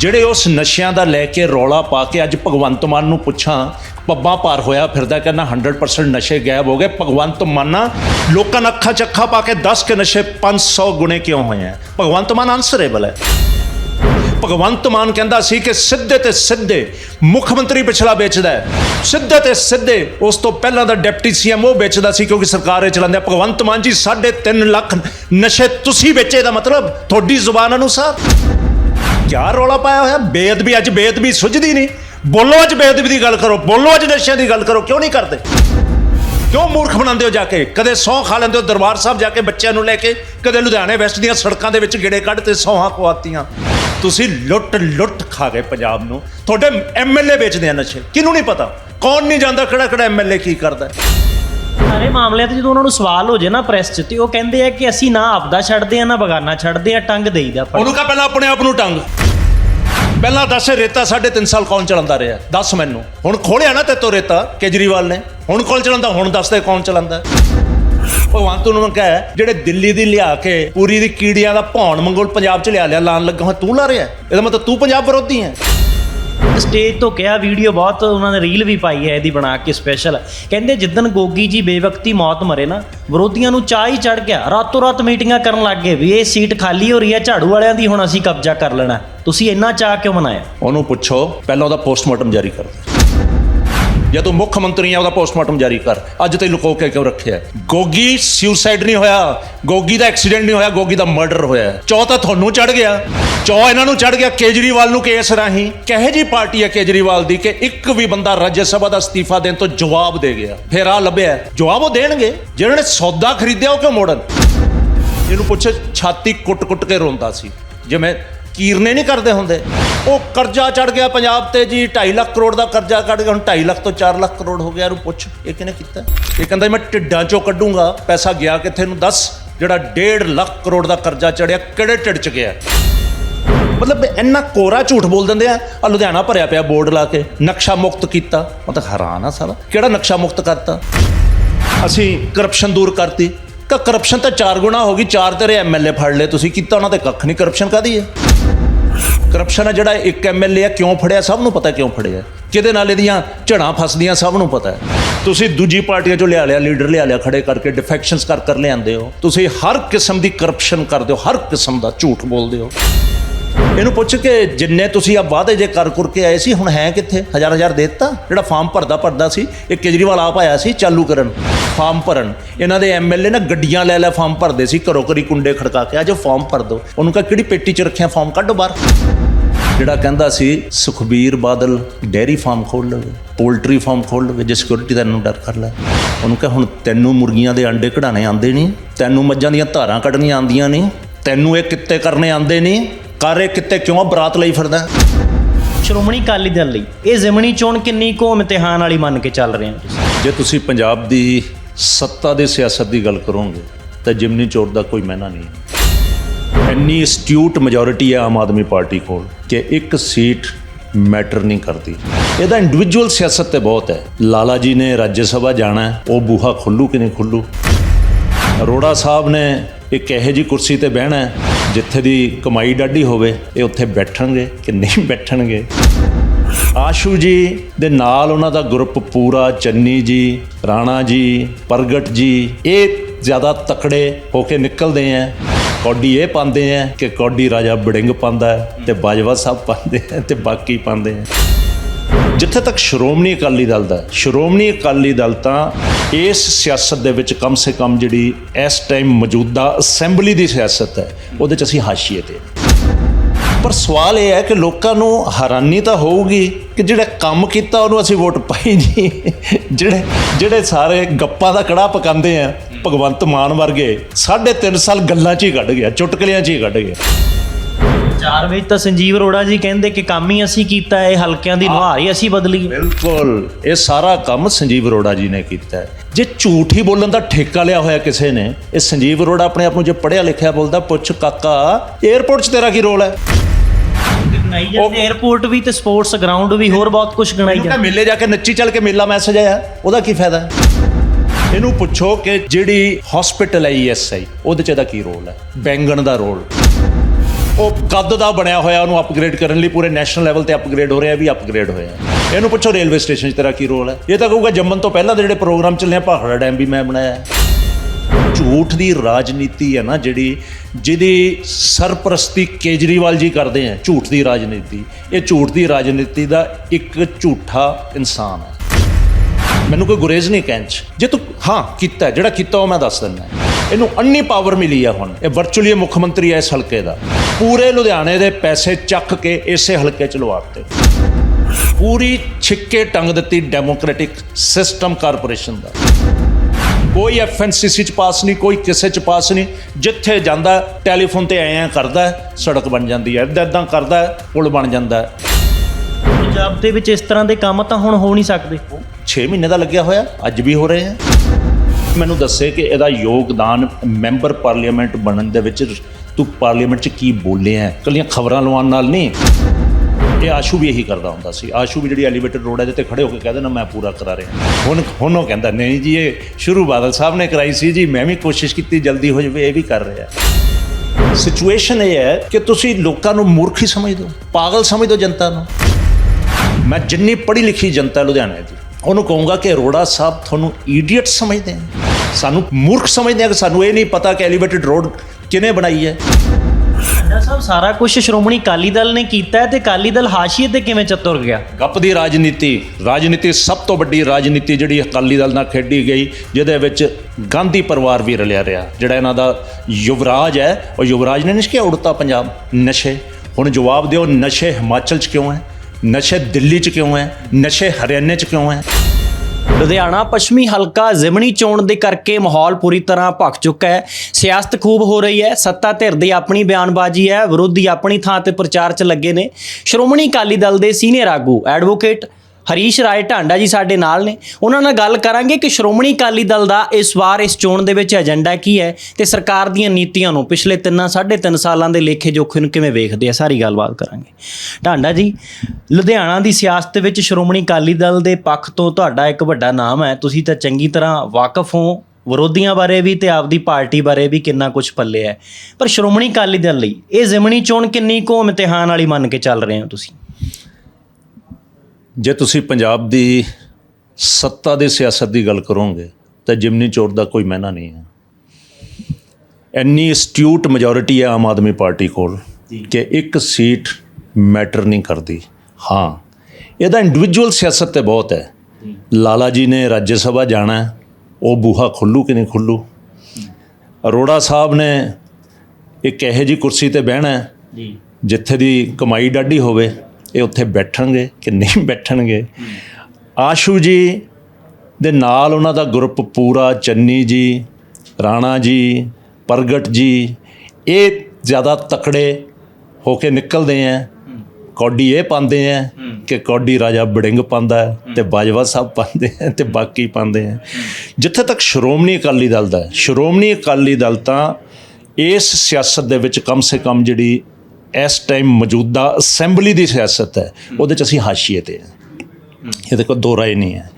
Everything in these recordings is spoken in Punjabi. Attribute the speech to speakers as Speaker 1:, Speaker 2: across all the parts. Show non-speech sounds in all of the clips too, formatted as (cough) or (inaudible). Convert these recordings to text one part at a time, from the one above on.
Speaker 1: ਜਿਹੜੇ ਉਸ ਨਸ਼ਿਆਂ ਦਾ ਲੈ ਕੇ ਰੌਲਾ ਪਾ ਕੇ ਅੱਜ ਭਗਵੰਤ ਮਾਨ ਨੂੰ ਪੁੱਛਾਂ, ਪੱਬਾਂ ਪਾਰ ਹੋਇਆ ਫਿਰਦਾ, ਕਹਿੰਦਾ 100% ਨਸ਼ੇ ਗਾਇਬ ਹੋ ਗਏ। ਭਗਵੰਤ ਮਾਨਾ, ਲੋਕਾਂ ਨਾਲ ਅੱਖਾਂ ਚੱਖਾ ਪਾ ਕੇ 10 ਕੇ ਨਸ਼ੇ 500 ਗੁਣੇ ਕਿਉਂ ਹੋਏ ਆ? ਭਗਵੰਤ ਮਾਨ ਆਨਸਰੇਬਲ ਹੈ। ਭਗਵੰਤ ਮਾਨ ਕਹਿੰਦਾ ਸੀ ਕਿ ਸਿੱਧੇ ਤੇ ਸਿੱਧੇ ਮੁੱਖ ਮੰਤਰੀ ਪਿਛਲਾ ਵੇਚਦਾ ਹੈ। ਸਿੱਧੇ ਤੇ ਸਿੱਧੇ ਉਸ ਤੋਂ ਪਹਿਲਾਂ ਦਾ ਡਿਪਟੀ ਸੀਐਮ ਉਹ ਵੇਚਦਾ ਸੀ ਕਿਉਂਕਿ ਸਰਕਾਰ ਇਹ ਚਲਾਉਂਦੇ ਹੈ। ਭਗਵੰਤ ਮਾਨ ਜੀ 3.5 ਲੱਖ ਨਸ਼ੇ ਤੁਸੀਂ ਵੇਚੇ ਦਾ ਮਤਲਬ? ਤੁਹਾਡੀ ਜ਼ੁਬਾਨ ਅਨੁਸਾਰ? ਕਿਆ ਰੌਲਾ ਪਾਇਆ ਹੋਇਆ, ਬੇਅਦਬੀ ਅੱਜ ਬੇਅਦਬੀ ਸੁਝਦੀ ਨਹੀਂ। ਬੋਲੋ ਅੱਜ ਬੇਅਦਬੀ ਦੀ ਗੱਲ ਕਰੋ, ਬੋਲੋ ਅੱਜ ਨਸ਼ਿਆਂ ਦੀ ਗੱਲ ਕਰੋ, ਕਿਉਂ ਨਹੀਂ ਕਰਦੇ? ਕਿਉਂ ਮੂਰਖ ਬਣਾਉਂਦੇ ਹੋ ਜਾ ਕੇ? ਕਦੇ ਸੌਂ ਖਾ ਲੈਂਦੇ ਹੋ ਦਰਬਾਰ ਸਾਹਿਬ ਜਾ ਕੇ ਬੱਚਿਆਂ ਨੂੰ ਲੈ ਕੇ, ਕਦੇ ਲੁਧਿਆਣੇ ਵੈਸਟ ਦੀਆਂ ਸੜਕਾਂ ਦੇ ਵਿੱਚ ਗੇੜੇ ਕੱਢ ਤੇ ਸੌਹਾਂ ਖਵਾਤੀਆਂ। ਤੁਸੀਂ ਲੁੱਟ ਲੁੱਟ ਖਾ ਗਏ ਪੰਜਾਬ ਨੂੰ। ਤੁਹਾਡੇ ਐਮਐਲਏ ਵੇਚਦੇ ਆ ਨਸ਼ੇ, ਕਿਹਨੂੰ ਨਹੀਂ ਪਤਾ? ਕੌਣ ਨਹੀਂ ਜਾਂਦਾ ਕਿਹੜਾ ਕਿਹੜਾ ਐਮਐਲਏ ਕੀ ਕਰਦਾ
Speaker 2: ਸਾਰੇ ਮਾਮਲਿਆਂ ਤੇ ਜਦੋਂ ਉਹਨਾਂ ਨੂੰ ਸਵਾਲ ਹੋ ਜੇ ਨਾ ਪ੍ਰੈਸ 'ਚ, ਤੇ ਉਹ ਕਹਿੰਦੇ ਆ ਕਿ ਅਸੀਂ ਨਾ ਆਪਦਾ ਛੱਡਦੇ ਆ, ਨਾ ਬਗਾਨਾ ਛੱਡਦੇ ਆ, ਟੰਗ ਦੇਈਦਾ ਪਰ
Speaker 1: ਉਹਨੂੰ ਕਹ ਪਹਿਲਾਂ ਆਪਣੇ ਆਪ ਨੂੰ ਟੰਗ। ਪਹਿਲਾਂ ਦੱਸ ਰੇਤਾ ਸਾਢੇ ਤਿੰਨ ਸਾਲ ਕੌਣ ਚਲਾਉਂਦਾ ਰਿਹਾ? ਦੱਸ ਮੈਨੂੰ। ਹੁਣ ਖੋਲਿਆ ਨਾ ਤੇ ਤੋ ਰੇਤਾ, ਕੇਜਰੀਵਾਲ ਨੇ। ਹੁਣ ਕੌਣ ਚਲਾਉਂਦਾ? ਹੁਣ ਦੱਸ ਦੇ ਕੌਣ ਚਲਾਉਂਦਾ? ਭਗਵੰਤ ਨੂੰ ਕਹੇ, ਜਿਹੜੇ ਦਿੱਲੀ ਦੀ ਲਿਆ ਕੇ ਪੂਰੀ ਦੀ ਕੀੜੀਆਂ ਦਾ ਭੌਣ ਮੰਗੋਲ ਪੰਜਾਬ ਚ ਲਿਆ ਲਿਆ, ਲਾਣ ਲੱਗਾ ਹੋਇਆ, ਤੂੰ ਲਾ ਰਿਹਾ? ਇਹਦਾ ਮਤਲਬ ਤੂੰ ਪੰਜਾਬ ਵਿਰੋਧੀ ਹੈ।
Speaker 2: ਸਟੇਜ ਤੋਂ ਕਿਹਾ ਵੀਡੀਓ ਬਹੁਤ ਉਹਨਾਂ ਨੇ ਰੀਲ ਵੀ ਪਾਈ ਹੈ ਇਹਦੀ ਬਣਾ ਕੇ ਸਪੈਸ਼ਲ ਕਹਿੰਦੇ ਜਿੱਦਣ ਗੋਗੀ ਜੀ ਬੇਵਕਤੀ ਮੌਤ ਮਰੇ ਨਾ, ਵਿਰੋਧੀਆਂ ਨੂੰ ਚਾਹ ਹੀ ਚੜ ਗਿਆ। ਰਾਤੋਂ ਰਾਤ ਮੀਟਿੰਗਾਂ ਕਰਨ ਲੱਗ ਗਏ ਵੀ ਇਹ ਸੀਟ ਖਾਲੀ ਹੋ ਰਹੀ ਹੈ, ਝਾੜੂ ਵਾਲਿਆਂ ਦੀ ਹੁਣ ਅਸੀਂ ਕਬਜ਼ਾ ਕਰ ਲੈਣਾ। ਤੁਸੀਂ ਇੰਨਾ ਚਾਹ ਕਿਉਂ ਮਨਾਇਆ?
Speaker 1: ਉਹਨੂੰ ਪੁੱਛੋ, ਪਹਿਲਾਂ ਉਹਦਾ ਪੋਸਟਮਾਰਟਮ ਜਾਰੀ ਕਰੋ। ਜੇ ਤੂੰ ਮੁੱਖ ਮੰਤਰੀ ਆ ਉਹਦਾ ਪੋਸਟਮਾਰਟਮ ਜਾਰੀ ਕਰ। ਅੱਜ ਤੇ ਲੁਕੋ ਕੇ ਕਿਉਂ ਰੱਖਿਆ ਹੈ? ਗੋਗੀ ਸੁਸਾਈਡ ਨਹੀਂ ਹੋਇਆ। ਗੋਗੀ ਦਾ ਐਕਸੀਡੈਂਟ ਨਹੀਂ ਹੋਇਆ। ਗੋਗੀ ਦਾ ਮਰਡਰ ਹੋਇਆ ਚੌ ਤਾਂ ਤੁਹਾਨੂੰ ਚੜ ਗਿਆ। ਚੌ ਇਹਨਾਂ ਨੂੰ ਚੜ ਗਿਆ ਕੇਜਰੀਵਾਲ ਨੂੰ ਕੇਸ ਰਾਹੀਂ। ਕਹੇ ਜੀ ਪਾਰਟੀ ਹੈ ਕੇਜਰੀਵਾਲ ਦੀ ਕਿ ਇੱਕ ਵੀ ਬੰਦਾ ਰਾਜ ਸਭਾ ਦਾ ਅਸਤੀਫਾ ਦੇਣ ਤੋਂ ਜਵਾਬ ਦੇ ਗਿਆ? ਫਿਰ ਆ ਲੱਭਿਆ ਜਵਾਬ ਉਹ ਦੇਣਗੇ। ਜਿਹਨਾਂ ਨੇ ਸੌਦਾ ਖਰੀਦਿਆ ਉਹ ਕਿਉਂ ਮੋੜਨ? ਇਹਨੂੰ ਪੁੱਛ ਛਾਤੀ ਕੁੱਟ-ਕੁੱਟ ਕੇ ਰੋਂਦਾ ਸੀ। ਜਿਵੇਂ ਕੀਰਨੇ ਨਹੀਂ ਕਰਦੇ ਹੁੰਦੇ। ਉਹ ਕਰਜ਼ਾ ਚੜ ਗਿਆ ਪੰਜਾਬ ਤੇ ਜੀ 2.5 ਲੱਖ ਕਰੋੜ ਦਾ ਕਰਜ਼ਾ ਕੱਢ ਗਿਆ, ਹੁਣ 2.5 ਲੱਖ ਤੋਂ 4 ਲੱਖ ਕਰੋੜ ਹੋ ਗਿਆ, ਇਹਨੂੰ ਪੁੱਛ, ਇਹ ਕਿਹਨੇ ਕੀਤਾ? ਇਹ ਕਹਿੰਦਾ ਮੈਂ ਢਿੱਡਾਂ ਚੋਂ ਕੱਢੂੰਗਾ, ਪੈਸਾ ਗਿਆ ਕਿੱਥੇ ਨੂੰ ਦੱਸ, ਜਿਹੜਾ 1.5 ਲੱਖ ਕਰੋੜ ਦਾ ਕਰਜ਼ਾ ਚੜਿਆ ਕਿਹੜੇ ਢਿੱਡ ਚ ਗਿਆ? ਮਤਲਬ ਇੰਨਾ ਕੋਰਾ ਝੂਠ ਬੋਲ ਦਿੰਦੇ ਆ ਆ ਲੁਧਿਆਣਾ ਭਰਿਆ ਪਿਆ ਬੋਰਡ ਲਾ ਕੇ, ਨਕਸ਼ਾ ਮੁਕਤ ਕੀਤਾ। ਮਤਲਬ ਹੈਰਾਨ ਆ ਸਾਰਾ ਕਿਹੜਾ ਨਕਸ਼ਾ ਮੁਕਤ ਕਰਤਾ? ਅਸੀਂ ਕਰਪਸ਼ਨ ਦੂਰ ਕਰਤੀ। ਕਿ ਕਰਪਸ਼ਨ ਤਾਂ ਚਾਰ ਗੁਣਾ ਹੋ ਗਈ, ਚਾਰ ਤੇਰੇ ਐਮਐਲਏ ਫੜ ਲਏ, ਤੁਸੀਂ ਕੀਤਾ, ਉਹਨਾਂ ਤੇ ਕੱਖ ਨਹੀਂ ਕਰਪਸ਼ਨ ਕਾਦੀ ਹੈ? ਕਰਪਸ਼ਨ ਹੈ ਜਿਹੜਾ ਇੱਕ ਐਮਐਲਏ ਆ, ਕਿਉਂ ਫੜਿਆ? ਸਭ ਨੂੰ ਪਤਾ ਕਿਉਂ ਫੜਿਆ? ਕਿਹਦੇ ਨਾਲ ਇਹਦੀਆਂ ਝੜਾਂ ਫਸਦੀਆਂ, ਸਭ ਨੂੰ ਪਤਾ ਹੈ। ਤੁਸੀਂ ਦੂਜੀ ਪਾਰਟੀਆਂ ਚੋਂ ਲਿਆ ਲਿਆ, ਲੀਡਰ ਲਿਆ ਲਿਆ, ਖੜੇ ਕਰਕੇ ਡਿਫੈਕਸ਼ਨਸ ਕਰ ਕਰ ਲਿਆਂਦੇ ਹੋ। ਤੁਸੀਂ ਹਰ ਕਿਸਮ ਦੀ ਕਰਪਸ਼ਨ ਕਰਦੇ ਹੋ, ਹਰ ਕਿਸਮ ਦਾ ਝੂਠ ਬੋਲਦੇ ਹੋ। ਇਹਨੂੰ ਪੁੱਛ ਕੇ ਜਿੰਨੇ ਤੁਸੀਂ ਆ ਵਾਅਦੇ ਜੇ ਕਰ ਕਰ ਕੇ ਆਏ ਸੀ, ਹੁਣ ਹੈ ਕਿੱਥੇ? ਹਜ਼ਾਰ ਹਜ਼ਾਰ ਦੇ ਦਿੱਤਾ? ਜਿਹੜਾ ਫਾਰਮ ਭਰਦਾ ਭਰਦਾ ਸੀ, ਇਹ ਕੇਜਰੀਵਾਲ ਆਪ ਆਇਆ ਸੀ ਚਾਲੂ ਕਰਨ, ਫਾਰਮ ਭਰਨ। ਇਹਨਾਂ ਦੇ ਐਮਐਲਏ ਨਾ ਗੱਡੀਆਂ ਲੈ ਲੈ ਫਾਰਮ ਭਰਦੇ ਸੀ, ਘਰੋ ਘਰੀ ਕੁੰਡੇ ਖੜਕਾ ਕੇ, ਆਜੋ ਫਾਰਮ ਭਰ ਦਿਓ ਉਹਨੂੰ ਕਹਾ, ਕਿਹੜੀ ਪੇਟੀ 'ਚ ਰੱਖਿਆ ਫਾਰਮ? ਕੱਢੋ ਬਾਹਰ। ਜਿਹੜਾ ਕਹਿੰਦਾ ਸੀ, ਸੁਖਬੀਰ ਬਾਦਲ ਡੈਰੀ ਫਾਰਮ ਖੋਲ ਲਵੇ, ਪੋਲਟਰੀ ਫਾਰਮ ਖੋਲ ਲਵੇ, ਜੇ ਸਿਕਿਉਰਿਟੀ ਦਾ ਇਹਨੂੰ ਡਰ ਕਰ ਲੈ। ਉਹਨੂੰ ਕਹ, ਹੁਣ ਤੈਨੂੰ ਮੁਰਗੀਆਂ ਦੇ ਅੰਡੇ ਕਢਾਣੇ ਆਉਂਦੇ ਨਹੀਂ, ਤੈਨੂੰ ਮੱਝਾਂ ਦੀਆਂ ਧਾਰਾਂ ਕੱਢਣੀਆਂ ਆਉਂਦੀਆਂ ਨਹੀਂ, ਤੈਨੂੰ ਇਹ ਕਿੱਤੇ ਕਰਨੇ ਆਉਂਦੇ ਨਹੀਂ ਕਰ ਕਿੱਤੇ ਕਿਉਂ ਬਰਾਤ ਲਈ ਫਿਰਦਾ
Speaker 2: ਸ਼੍ਰੋਮਣੀ ਅਕਾਲੀ ਦਲ ਲਈ ਇਹ ਜ਼ਿਮਨੀ ਚੋਣ ਕਿੰਨੀ ਕੁ ਇਮਤਿਹਾਨ ਵਾਲੀ ਮੰਨ ਕੇ ਚੱਲ ਰਹੇ ਹੋ ਤੁਸੀਂ?
Speaker 1: ਜੇ ਤੁਸੀਂ ਪੰਜਾਬ ਦੀ ਸੱਤਾ ਦੇ ਸਿਆਸਤ ਦੀ ਗੱਲ ਕਰੋਗੇ ਤਾਂ ਜਿਮਨੀ ਚੋਰ ਦਾ ਕੋਈ ਮੈਨਾ ਨਹੀਂ। ਇੰਨੀ ਸਟਿਊਟ ਮੈਜੋਰਿਟੀ ਹੈ ਆਮ ਆਦਮੀ ਪਾਰਟੀ ਕੋਲ ਕਿ ਇੱਕ ਸੀਟ ਮੈਟਰ ਨਹੀਂ ਕਰਦੀ। ਇਹਦਾ ਇੰਡੀਵਿਜੂਅਲ ਸਿਆਸਤ ਤੇ ਬਹੁਤ ਹੈ। ਲਾਲਾ ਜੀ ਨੇ ਰਾਜ ਸਭਾ ਜਾਣਾ ਹੈ, ਉਹ ਬੂਹਾ ਖੁੱਲੂ ਕਿ ਨਹੀਂ ਖੁੱਲੂ? ਅਰੋੜਾ ਸਾਹਿਬ ਨੇ ਇੱਕ ਇਹੋ ਜੀ ਕੁਰਸੀ ਤੇ ਬਹਿਣਾ ਹੈ, ਜਿੱਥੇ ਦੀ ਕਮਾਈ ਡਾਢੀ ਹੋਵੇ, ਇਹ ਉੱਥੇ ਬੈਠਣਗੇ ਕਿ ਨਹੀਂ ਬੈਠਣਗੇ? ਆਸ਼ੂ ਜੀ ਦੇ ਨਾਲ ਉਹਨਾਂ ਦਾ ਗਰੁੱਪ ਪੂਰਾ, ਚੰਨੀ ਜੀ, ਰਾਣਾ ਜੀ, ਪ੍ਰਗਟ ਜੀ, ਇਹ ਜ਼ਿਆਦਾ ਤਕੜੇ ਹੋ ਕੇ ਨਿਕਲਦੇ ਆ ਕੌਡੀ ਇਹ ਪਾਉਂਦੇ ਆ ਕਿ ਕੌਡੀ ਰਾਜਾ ਬੜਿੰਗ ਪਾਉਂਦਾ ਹੈ ਤੇ ਬਾਜਵਾ ਸਾਹਿਬ ਪਾਉਂਦੇ ਆ ਤੇ ਬਾਕੀ ਪਾਉਂਦੇ ਆ ਜਿੱਥੇ ਤੱਕ ਸ਼੍ਰੋਮਣੀ ਅਕਾਲੀ ਦਲ ਦਾ ਸ਼੍ਰੋਮਣੀ ਅਕਾਲੀ ਦਲ ਤਾਂ ਇਸ ਸਿਆਸਤ ਦੇ ਵਿੱਚ ਕਮ ਸੇ ਕਮ ਜਿਹੜੀ ਇਸ ਟਾਈਮ ਮੌਜੂਦਾ ਅਸੈਂਬਲੀ ਦੀ ਸਿਆਸਤ ਹੈ, ਉਹਦੇ 'ਚ ਅਸੀਂ ਹਾਸ਼ੀਏ ਤੇ ਪਰ ਸਵਾਲ ਇਹ ਹੈ ਕਿ ਲੋਕਾਂ ਨੂੰ ਹੈਰਾਨੀ ਤਾਂ ਹੋਊਗੀ ਕਿ ਜਿਹੜਾ ਕੰਮ ਕੀਤਾ ਉਹਨੂੰ ਅਸੀਂ ਵੋਟ ਪਾਈ ਨਹੀਂ। ਜਿਹੜੇ ਜਿਹੜੇ ਸਾਰੇ ਗੱਪਾਂ ਦਾ ਕੜਾ ਪਕਾਉਂਦੇ ਆ, ਭਗਵੰਤ ਮਾਨ ਵਰਗੇ, ਸਾਢੇ ਤਿੰਨ ਸਾਲ ਗੱਲਾਂ 'ਚ ਹੀ ਕੱਢ ਗਿਆ, ਚੁਟਕਲਿਆਂ 'ਚ ਹੀ ਕੱਢ ਗਿਆ।
Speaker 2: 4 ਵਜੇ ਤਾਂ ਸੰਜੀਵ ਰੋੜਾ ਜੀ ਕਹਿੰਦੇ ਕਿ ਕੰਮ ਹੀ ਅਸੀਂ ਕੀਤਾ ਇਹ ਹਲਕਿਆਂ ਦੀ ਨੁਹਾਰ ਅਸੀਂ ਬਦਲੀ।
Speaker 1: ਬਿਲਕੁਲ। ਇਹ ਸਾਰਾ ਕੰਮ ਸੰਜੀਵ ਰੋੜਾ ਜੀ ਨੇ ਕੀਤਾ ਜੇ ਝੂਠ ਹੀ ਬੋਲਣ ਦਾ ਠੇਕਾ ਲਿਆ ਹੋਇਆ ਕਿਸੇ ਨੇ ਇਹ ਸੰਜੀਵ ਰੋੜਾ ਆਪਣੇ ਆਪ ਨੂੰ ਜੇ ਪੜਿਆ ਲਿਖਿਆ ਬੋਲਦਾ ਪੁੱਛ ਕਾਕਾ 에어ਪੋਰਟ 'ਚ ਤੇਰਾ ਕੀ ਰੋਲ ਹੈ?
Speaker 2: ਗਣਾਈ ਜਾਂਦੇ 에어ਪੋਰਟ ਵੀ ਤੇ ਸਪੋਰਟਸ ਗਰਾਊਂਡ ਵੀ ਹੋਰ ਬਹੁਤ ਕੁਝ ਗਣਾਈ ਜਾਂਦੇ।
Speaker 1: ਮੇਲੇ ਜਾ ਕੇ ਨੱਚੀ ਚੱਲ ਕੇ ਮੇਲਾ ਮੈਸੇਜ ਆਇਆ। ਉਹਦਾ ਕੀ ਫਾਇਦਾ ਇਹਨੂੰ ਪੁੱਛੋ ਕਿ ਜਿਹੜੀ ਹਸਪੀਟਲ ਹੈ ਐਸਆਈ ਉਹਦੇ ਚ ਇਹਦਾ ਕੀ ਰੋਲ ਹੈ? ਬੈਂਗਣ ਦਾ ਰੋਲ ਉਹ ਕੱਦ ਦਾ ਬਣਿਆ ਹੋਇਆ, ਉਹਨੂੰ ਅਪਗ੍ਰੇਡ ਕਰਨ ਲਈ ਪੂਰੇ ਨੈਸ਼ਨਲ ਲੈਵਲ ਤੇ ਅਪਗ੍ਰੇਡ ਹੋ ਰਿਹਾ ਵੀ ਅਪਗ੍ਰੇਡ ਹੋਇਆ। ਇਹਨੂੰ ਪੁੱਛੋ ਰੇਲਵੇ ਸਟੇਸ਼ਨ 'ਚ ਤੇਰਾ ਕੀ ਰੋਲ ਹੈ? ਇਹ ਤਾਂ ਕਹੂਗਾ, ਜੰਮਣ ਤੋਂ ਪਹਿਲਾਂ ਦੇ ਜਿਹੜੇ ਪ੍ਰੋਗਰਾਮ ਚੱਲੇ ਆ ਭਾਖੜਾ ਡੈਮ ਵੀ ਮੈਂ ਬਣਾਇਆ। ਝੂਠ ਦੀ ਰਾਜਨੀਤੀ ਹੈ ਨਾ ਜਿਹੜੀ, ਜਿਹਦੀ ਸਰਪ੍ਰਸਤੀ ਕੇਜਰੀਵਾਲ ਜੀ ਕਰਦੇ ਆ, ਝੂਠ ਦੀ ਰਾਜਨੀਤੀ। ਇਹ ਝੂਠ ਦੀ ਰਾਜਨੀਤੀ ਦਾ ਇੱਕ ਝੂਠਾ ਇਨਸਾਨ ਹੈ। ਮੈਨੂੰ ਕੋਈ ਗੁਰੇਜ਼ ਨਹੀਂ ਕਹਿਣ 'ਚ। ਜੇ ਤੂੰ ਹਾਂ ਕੀਤਾ ਜਿਹੜਾ ਕੀਤਾ ਉਹ ਮੈਂ ਦੱਸ ਦਿੰਦਾ ਇਹਨੂੰ ਅੰਨੀ ਪਾਵਰ ਮਿਲੀ ਆ ਹੁਣ। ਇਹ ਵਰਚੁਅਲੀ ਮੁੱਖ ਮੰਤਰੀ ਹੈ ਇਸ ਹਲਕੇ ਦਾ। ਪੂਰੇ ਲੁਧਿਆਣੇ ਦੇ ਪੈਸੇ ਚੱਕ ਕੇ ਇਸੇ ਹਲਕੇ 'ਚ ਲਵਾਤੇ ਪੂਰੀ ਛਿੱਕੇ ਟੰਗ ਦਿੱਤੀ ਡੈਮੋਕ੍ਰੈਟਿਕ ਸਿਸਟਮ ਕਾਰਪੋਰੇਸ਼ਨ ਦਾ। ਕੋਈ ਐਫਐਨਸੀਸੀ ਚ ਪਾਸ ਨਹੀਂ, ਕੋਈ ਕਿਸੇ ਚ ਪਾਸ ਨਹੀਂ। ਜਿੱਥੇ ਜਾਂਦਾ ਟੈਲੀਫੋਨ ਤੇ ਐਂ ਐਂ ਕਰਦਾ, ਸੜਕ ਬਣ ਜਾਂਦੀ ਹੈ, ਇਦਾਂ ਇਦਾਂ ਕਰਦਾ, ਪੁਲ ਬਣ ਜਾਂਦਾ
Speaker 2: ਪੰਜਾਬ ਦੇ ਵਿੱਚ ਇਸ ਤਰ੍ਹਾਂ ਦੇ ਕੰਮ ਤਾਂ ਹੁਣ ਹੋ ਨਹੀਂ ਸਕਦੇ।
Speaker 1: 6 ਮਹੀਨੇ ਦਾ ਲੱਗਿਆ ਹੋਇਆ, ਅੱਜ ਵੀ ਹੋ ਰਹੇ ਹੈ ਮੈਨੂੰ ਦੱਸੇ ਕਿ ਇਹਦਾ ਯੋਗਦਾਨ ਮੈਂਬਰ ਪਾਰਲੀਮੈਂਟ ਬਣਨ ਦੇ ਵਿੱਚ ਤੂੰ ਪਾਰਲੀਮੈਂਟ 'ਚ ਕੀ ਬੋਲਿਆ ਹੈ ਕੱਲੀਆਂ ਖਬਰਾਂ ਲਵਾਉਣ ਨਾਲ ਨਹੀਂ। ਇਹ ਆਸ਼ੂ ਵੀ ਇਹੀ ਕਰਦਾ ਹੁੰਦਾ ਸੀ। ਆਸ਼ੂ ਵੀ ਜਿਹੜੀ ਐਲੀਵੇਟਡ ਰੋਡ ਹੈ, ਇਹਦੇ ਤੇ ਖੜੇ ਹੋ ਕੇ ਕਹਿੰਦੇ ਨਾ, ਮੈਂ ਪੂਰਾ ਕਰਾ ਰਿਹਾ ਹੁਣ ਹੁਣ ਉਹ ਕਹਿੰਦਾ, ਨਹੀਂ ਜੀ, ਇਹ ਸ਼ੁਰੂ ਬਾਦਲ ਸਾਹਿਬ ਨੇ ਕਰਾਈ ਸੀ ਜੀ, ਮੈਂ ਵੀ ਕੋਸ਼ਿਸ਼ ਕੀਤੀ, ਜਲਦੀ ਹੋ ਜਾਵੇ, ਇਹ ਵੀ ਕਰ ਰਿਹਾ ਸਿਚੁਏਸ਼ਨ ਇਹ ਹੈ ਕਿ ਤੁਸੀਂ ਲੋਕਾਂ ਨੂੰ ਮੂਰਖ ਹੀ ਸਮਝਦੇ ਹੋ, ਪਾਗਲ ਸਮਝਦੇ ਹੋ ਜਨਤਾ ਨੂੰ। ਮੈਂ ਜਿੰਨੀ ਪੜ੍ਹੀ ਲਿਖੀ ਜਨਤਾ ਲੁਧਿਆਣੇ ਦੀ ਉਹਨੂੰ ਕਹੂੰਗਾ ਕਿ ਅਰੋੜਾ ਸਾਹਿਬ ਤੁਹਾਨੂੰ ਇਡੀਅਟ ਸਮਝਦੇ ਆ। ਸਾਨੂੰ ਮੂਰਖ ਸਮਝਦੇ ਆ ਕਿ ਸਾਨੂੰ ਇਹ ਨਹੀਂ ਪਤਾ ਕਿ ਐਲੀਵੇਟਡ ਰੋਡ ਕਿਹਨੇ ਬਣਾਈ ਹੈ।
Speaker 2: ਅੰਡਾ ਸਾਹਿਬ ਸਾਰਾ ਕੁਝ ਸ਼੍ਰੋਮਣੀ ਅਕਾਲੀ ਦਲ ਨੇ ਕੀਤਾ ਤੇ ਅਕਾਲੀ ਦਲ ਹਾਸ਼ੀਏ ਤੇ ਕਿਵੇਂ ਚੱਤੁਰ ਗਿਆ?
Speaker 1: ਗੱਪ ਦੀ ਰਾਜਨੀਤੀ ਰਾਜਨੀਤੀ ਸਭ ਤੋਂ ਵੱਡੀ ਰਾਜਨੀਤੀ ਜਿਹੜੀ ਅਕਾਲੀ ਦਲ ਨਾਲ ਖੇਡੀ ਗਈ ਜਿਹਦੇ ਵਿੱਚ ਗਾਂਧੀ ਪਰਿਵਾਰ ਵੀ ਰਲਿਆ ਰਿਹਾ। ਜਿਹੜਾ ਇਹਨਾਂ ਦਾ ਯੁਵਰਾਜ ਹੈ ਉਹ ਯੁਵਰਾਜ ਨੇ ਨਿਸ਼ਕਿਆ ਉੜਤਾ ਪੰਜਾਬ ਨਸ਼ੇ। ਹੁਣ ਜਵਾਬ ਦਿਓ ਨਸ਼ੇ ਹਿਮਾਚਲ 'ਚ ਕਿਉਂ ਹੈ? ਨਸ਼ੇ ਦਿੱਲੀ 'ਚ ਕਿਉਂ ਹੈ? ਨਸ਼ੇ ਹਰਿਆਣੇ 'ਚ ਕਿਉਂ ਹੈ?
Speaker 2: ਲੁਧਿਆਣਾ ਪੱਛਮੀ ਹਲਕਾ ਜ਼ਿਮਣੀ ਚੋਣ ਦੇ ਕਰਕੇ ਮਾਹੌਲ ਪੂਰੀ ਤਰ੍ਹਾਂ ਭਖ ਚੁੱਕਾ ਹੈ। ਸਿਆਸਤ ਖੂਬ ਹੋ ਰਹੀ ਹੈ। ਸੱਤਾ ਧਿਰ ਦੀ ਆਪਣੀ ਬਿਆਨਬਾਜ਼ੀ ਹੈ। ਵਿਰੋਧੀ ਆਪਣੀ ਥਾਂ ਤੇ ਪ੍ਰਚਾਰ 'ਚ ਲੱਗੇ ਨੇ। ਸ਼੍ਰੋਮਣੀ ਅਕਾਲੀ ਦਲ ਦੇ ਸੀਨੀਅਰ ਆਗੂ, ਐਡਵੋਕੇਟ ਹਰੀਸ਼ ਰਾਏ ਢਾਂਡਾ ਜੀ ਸਾਡੇ ਨਾਲ ਨੇ। ਉਹਨਾਂ ਨਾਲ ਗੱਲ ਕਰਾਂਗੇ ਕਿ ਸ਼੍ਰੋਮਣੀ ਅਕਾਲੀ ਦਲ ਦਾ ਇਸ ਵਾਰ ਇਸ ਚੋਣ ਦੇ ਵਿੱਚ ਏਜੰਡਾ ਕੀ ਹੈ ਤੇ ਸਰਕਾਰ ਦੀਆਂ ਨੀਤੀਆਂ ਨੂੰ ਪਿਛਲੇ 3 3.5 ਸਾਲਾਂ ਦੇ ਲੇਖੇ ਜੋਖੇ ਨੂੰ ਕਿਵੇਂ ਵੇਖਦੇ ਆ, ਸਾਰੀ ਗੱਲਬਾਤ ਕਰਾਂਗੇ। ਢਾਂਡਾ ਜੀ, ਲੁਧਿਆਣਾ ਦੀ ਸਿਆਸਤ ਵਿੱਚ ਸ਼੍ਰੋਮਣੀ ਅਕਾਲੀ ਦਲ ਦੇ ਪੱਖ ਤੋਂ ਤੁਹਾਡਾ ਇੱਕ ਵੱਡਾ ਨਾਮ ਹੈ। ਤੁਸੀਂ ਤਾਂ ਚੰਗੀ ਤਰ੍ਹਾਂ ਵਾਕਿਫ ਹੋ। ਵਿਰੋਧੀਆਂ ਬਾਰੇ ਵੀ ਤੇ ਆਪਦੀ ਪਾਰਟੀ ਬਾਰੇ ਵੀ ਕਿੰਨਾ ਕੁਝ ਪੱਲੇ ਹੈ। ਪਰ ਸ਼੍ਰੋਮਣੀ ਅਕਾਲੀ ਦਲ ਲਈ ਇਹ ਜ਼ਿਮਣੀ ਚੋਣ ਕਿੰਨੀ ਕੁ ਇਮਤਿਹਾਨ ਵਾਲੀ ਮੰਨ ਕੇ ਚੱਲ ਰਹੇ ਹੋ ਤੁਸੀਂ?
Speaker 1: ਜੇ ਤੁਸੀਂ ਪੰਜਾਬ ਦੀ ਸੱਤਾ ਦੇ ਸਿਆਸਤ ਦੀ ਗੱਲ ਕਰੋਗੇ ਤਾਂ ਜਿਮਨੀ ਚੋਰ ਦਾ ਕੋਈ ਮੈਨਾ ਨਹੀਂ ਹੈ। ਇੰਨੀ ਸਟਿਊਟ ਮੈਜੋਰਿਟੀ ਹੈ ਆਮ ਆਦਮੀ ਪਾਰਟੀ ਕੋਲ ਕਿ ਇੱਕ ਸੀਟ ਮੈਟਰ ਨਹੀਂ ਕਰਦੀ। ਹਾਂ ਇਹਦਾ ਇੰਡੀਵਿਜੂਅਲ ਸਿਆਸਤ ਤੇ ਬਹੁਤ ਹੈ। ਲਾਲਾ ਜੀ ਨੇ ਰਾਜ ਸਭਾ ਜਾਣਾ ਉਹ ਬੂਹਾ ਖੁੱਲੂ ਕਿ ਨਹੀਂ ਖੁੱਲੂ? ਅਰੋੜਾ ਸਾਹਿਬ ਨੇ ਇੱਕ ਇਹੋ ਜੀ ਕੁਰਸੀ ਤੇ ਬਹਿਣਾ
Speaker 2: ਜੀ।
Speaker 1: ਜਿੱਥੇ ਦੀ ਕਮਾਈ ਡਾਢੀ ਹੋਵੇ। ਇਹ ਉੱਥੇ ਬੈਠਣਗੇ ਕਿ ਨਹੀਂ (laughs) ਬੈਠਣਗੇ? ਆਸ਼ੂ ਜੀ ਦੇ ਨਾਲ ਉਹਨਾਂ ਦਾ ਗਰੁੱਪ ਪੂਰਾ, ਚੰਨੀ ਜੀ, ਰਾਣਾ ਜੀ, ਪ੍ਰਗਟ ਜੀ, ਇਹ ਜ਼ਿਆਦਾ ਤਕੜੇ ਹੋ ਕੇ ਨਿਕਲਦੇ ਆ ਕੌਡੀ ਇਹ ਪਾਉਂਦੇ ਆ ਕਿ ਕੌਡੀ ਰਾਜਾ ਬੜਿੰਗ ਪਾਉਂਦਾ ਹੈ ਤੇ ਬਾਜਵਾ ਸਾਹਿਬ ਪਾਉਂਦੇ ਆ ਤੇ ਬਾਕੀ ਪਾਉਂਦੇ ਆ ਜਿੱਥੇ ਤੱਕ ਸ਼੍ਰੋਮਣੀ ਅਕਾਲੀ ਦਲ ਦਾ ਸ਼੍ਰੋਮਣੀ ਅਕਾਲੀ ਦਲ ਤਾਂ ਇਸ ਸਿਆਸਤ ਦੇ ਵਿੱਚ ਕਮ ਸੇ ਕਮ ਜਿਹੜੀ ਇਸ ਟਾਈਮ ਮੌਜੂਦਾ ਅਸੈਂਬਲੀ ਦੀ ਸਿਆਸਤ ਹੈ ਉਹਦੇ ਚ ਅਸੀਂ ਹਾਸ਼ੀਏ ਤੇ ਹਾਂ। ਇਹਦੇ ਕੋਈ ਦੋ ਰਾਏ ਨਹੀਂ ਹੈ।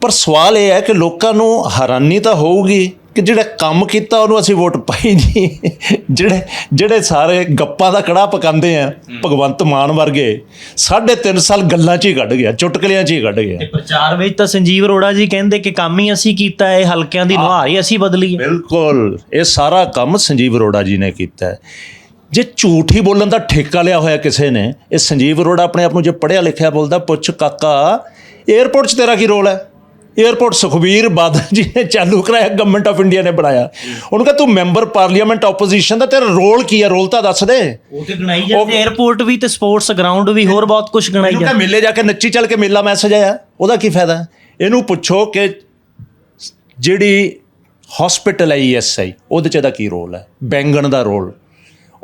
Speaker 1: ਪਰ ਸਵਾਲ ਇਹ ਹੈ ਕਿ ਲੋਕਾਂ ਨੂੰ ਹੈਰਾਨੀ ਤਾਂ ਹੋਊਗੀ ਕਿ ਜਿਹੜਾ ਕੰਮ ਕੀਤਾ ਉਹਨੂੰ ਅਸੀਂ ਵੋਟ ਪਾਈ ਨਹੀਂ। ਜਿਹੜੇ ਜਿਹੜੇ ਸਾਰੇ ਗੱਪਾਂ ਦਾ ਕੜਾ ਪਕਾਉਂਦੇ ਆ ਭਗਵੰਤ ਮਾਨ ਵਰਗੇ ਸਾਢੇ ਤਿੰਨ ਸਾਲ ਗੱਲਾਂ 'ਚ ਹੀ ਕੱਢ ਗਿਆ ਚੁਟਕਲਿਆਂ 'ਚ ਹੀ ਕੱਢ ਗਿਆ।
Speaker 2: ਤੇ ਪ੍ਰਚਾਰ ਵਿੱਚ ਤਾਂ ਸੰਜੀਵ ਅਰੋੜਾ ਜੀ ਕਹਿੰਦੇ ਕਿ ਕੰਮ ਹੀ ਅਸੀਂ ਕੀਤਾ ਹੈ ਹਲਕਿਆਂ ਦੀ ਨੁਹਾਰ ਹੀ ਅਸੀਂ ਬਦਲੀ ਹੈ।
Speaker 1: ਬਿਲਕੁਲ। ਇਹ ਸਾਰਾ ਕੰਮ ਸੰਜੀਵ ਅਰੋੜਾ ਜੀ ਨੇ ਕੀਤਾ ਹੈ। ਜੇ ਝੂਠ ਹੀ ਬੋਲਣ ਦਾ ਠੇਕਾ ਲਿਆ ਹੋਇਆ ਕਿਸੇ ਨੇ ਇਹ ਸੰਜੀਵ ਅਰੋੜਾ ਆਪਣੇ ਆਪ ਨੂੰ ਜੇ ਪੜਿਆ ਲਿਖਿਆ ਬੋਲਦਾ ਪੁੱਛ ਕਾਕਾ 에어ਪੋਰਟ 'ਚ ਤੇਰਾ ਕੀ ਰੋਲ ਹੈ? 에어ਪੋਰਟ ਸੁਖਵੀਰ ਬਾਦਲ ਜੀ ਨੇ ਚਾਲੂ ਕਰਾਇਆ ਗਵਰਨਮੈਂਟ ਆਫ ਇੰਡੀਆ ਨੇ ਬਣਾਇਆ। ਉਹਨੂੰ ਕਹ ਤੂੰ ਮੈਂਬਰ ਪਾਰਲੀਮੈਂਟ ਆਪੋਜੀਸ਼ਨ ਦਾ ਤੇਰਾ ਰੋਲ ਕੀ ਹੈ? ਰੋਲ ਤਾਂ ਦੱਸ ਦੇ।
Speaker 2: ਉਹ ਤੇ ਗਣਾਈ ਜਾਂਦੇ 에어ਪੋਰਟ ਵੀ ਤੇ ਸਪੋਰਟਸ ਗਰਾਊਂਡ ਵੀ ਹੋਰ ਬਹੁਤ ਕੁਝ ਗਣਾਈ ਜਾਂਦੇ
Speaker 1: ਮੇਲੇ ਜਾ ਕੇ ਨੱਚੀ ਚੱਲ ਕੇ ਮੇਲਾ ਮੈਸੇਜ ਆਇਆ। ਉਹਦਾ ਕੀ ਫਾਇਦਾ ਇਹਨੂੰ ਪੁੱਛੋ ਕਿ ਜਿਹੜੀ ਹਸਪੀਟਲ ਹੈ ਐਸਆਈ ਉਹਦੇ ਚ ਇਹਦਾ ਕੀ ਰੋਲ ਹੈ? ਬੈਂਗਣ ਦਾ ਰੋਲ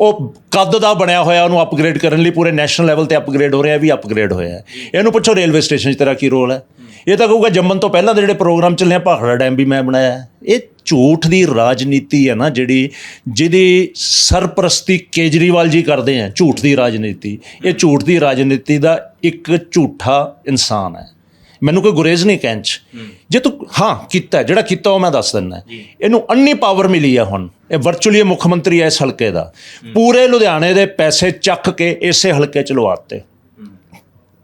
Speaker 1: ਉਹ ਕੱਦ ਦਾ ਬਣਿਆ ਹੋਇਆ, ਉਹਨੂੰ ਅਪਗ੍ਰੇਡ ਕਰਨ ਲਈ ਪੂਰੇ ਨੈਸ਼ਨਲ ਲੈਵਲ ਤੇ ਅਪਗ੍ਰੇਡ ਹੋ ਰਿਹਾ ਵੀ ਅਪਗ੍ਰੇਡ ਹੋਇਆ ਇਹਨੂੰ ਪੁੱਛੋ ਰੇਲਵੇ ਸਟੇਸ਼ਨ 'ਚ ਤੇਰਾ ਕੀ ਰੋਲ ਹੈ? ਇਹ ਤਾਂ ਕਹੂਗਾ, ਜੰਮਣ ਤੋਂ ਪਹਿਲਾਂ ਦੇ ਜਿਹੜੇ ਪ੍ਰੋਗਰਾਮ ਚੱਲੇ ਆ ਭਾਖੜਾ ਡੈਮ ਵੀ ਮੈਂ ਬਣਾਇਆ ਇਹ ਝੂਠ ਦੀ ਰਾਜਨੀਤੀ ਹੈ ਨਾ, ਜਿਹੜੀ, ਜਿਹਦੀ ਸਰਪ੍ਰਸਤੀ ਕੇਜਰੀਵਾਲ ਜੀ ਕਰਦੇ ਆ, ਝੂਠ ਦੀ ਰਾਜਨੀਤੀ। ਇਹ ਝੂਠ ਦੀ ਰਾਜਨੀਤੀ ਦਾ ਇੱਕ ਝੂਠਾ ਇਨਸਾਨ ਹੈ। ਮੈਨੂੰ ਕੋਈ ਗੁਰੇਜ਼ ਨਹੀਂ ਕਹਿਣ ਚ। ਜੇ ਤੂੰ ਹਾਂ ਕੀਤਾ ਜਿਹੜਾ ਕੀਤਾ ਉਹ ਮੈਂ ਦੱਸ ਦਿੰਦਾ ਇਹਨੂੰ ਅੰਨੀ ਪਾਵਰ ਮਿਲੀ ਆ ਹੁਣ। ਇਹ ਵਰਚੁਅਲੀ ਮੁੱਖ ਮੰਤਰੀ ਹੈ ਇਸ ਹਲਕੇ ਦਾ। ਪੂਰੇ ਲੁਧਿਆਣੇ ਦੇ ਪੈਸੇ ਚੱਕ ਕੇ ਇਸੇ ਹਲਕੇ ਚ ਲਵਾਤੇ।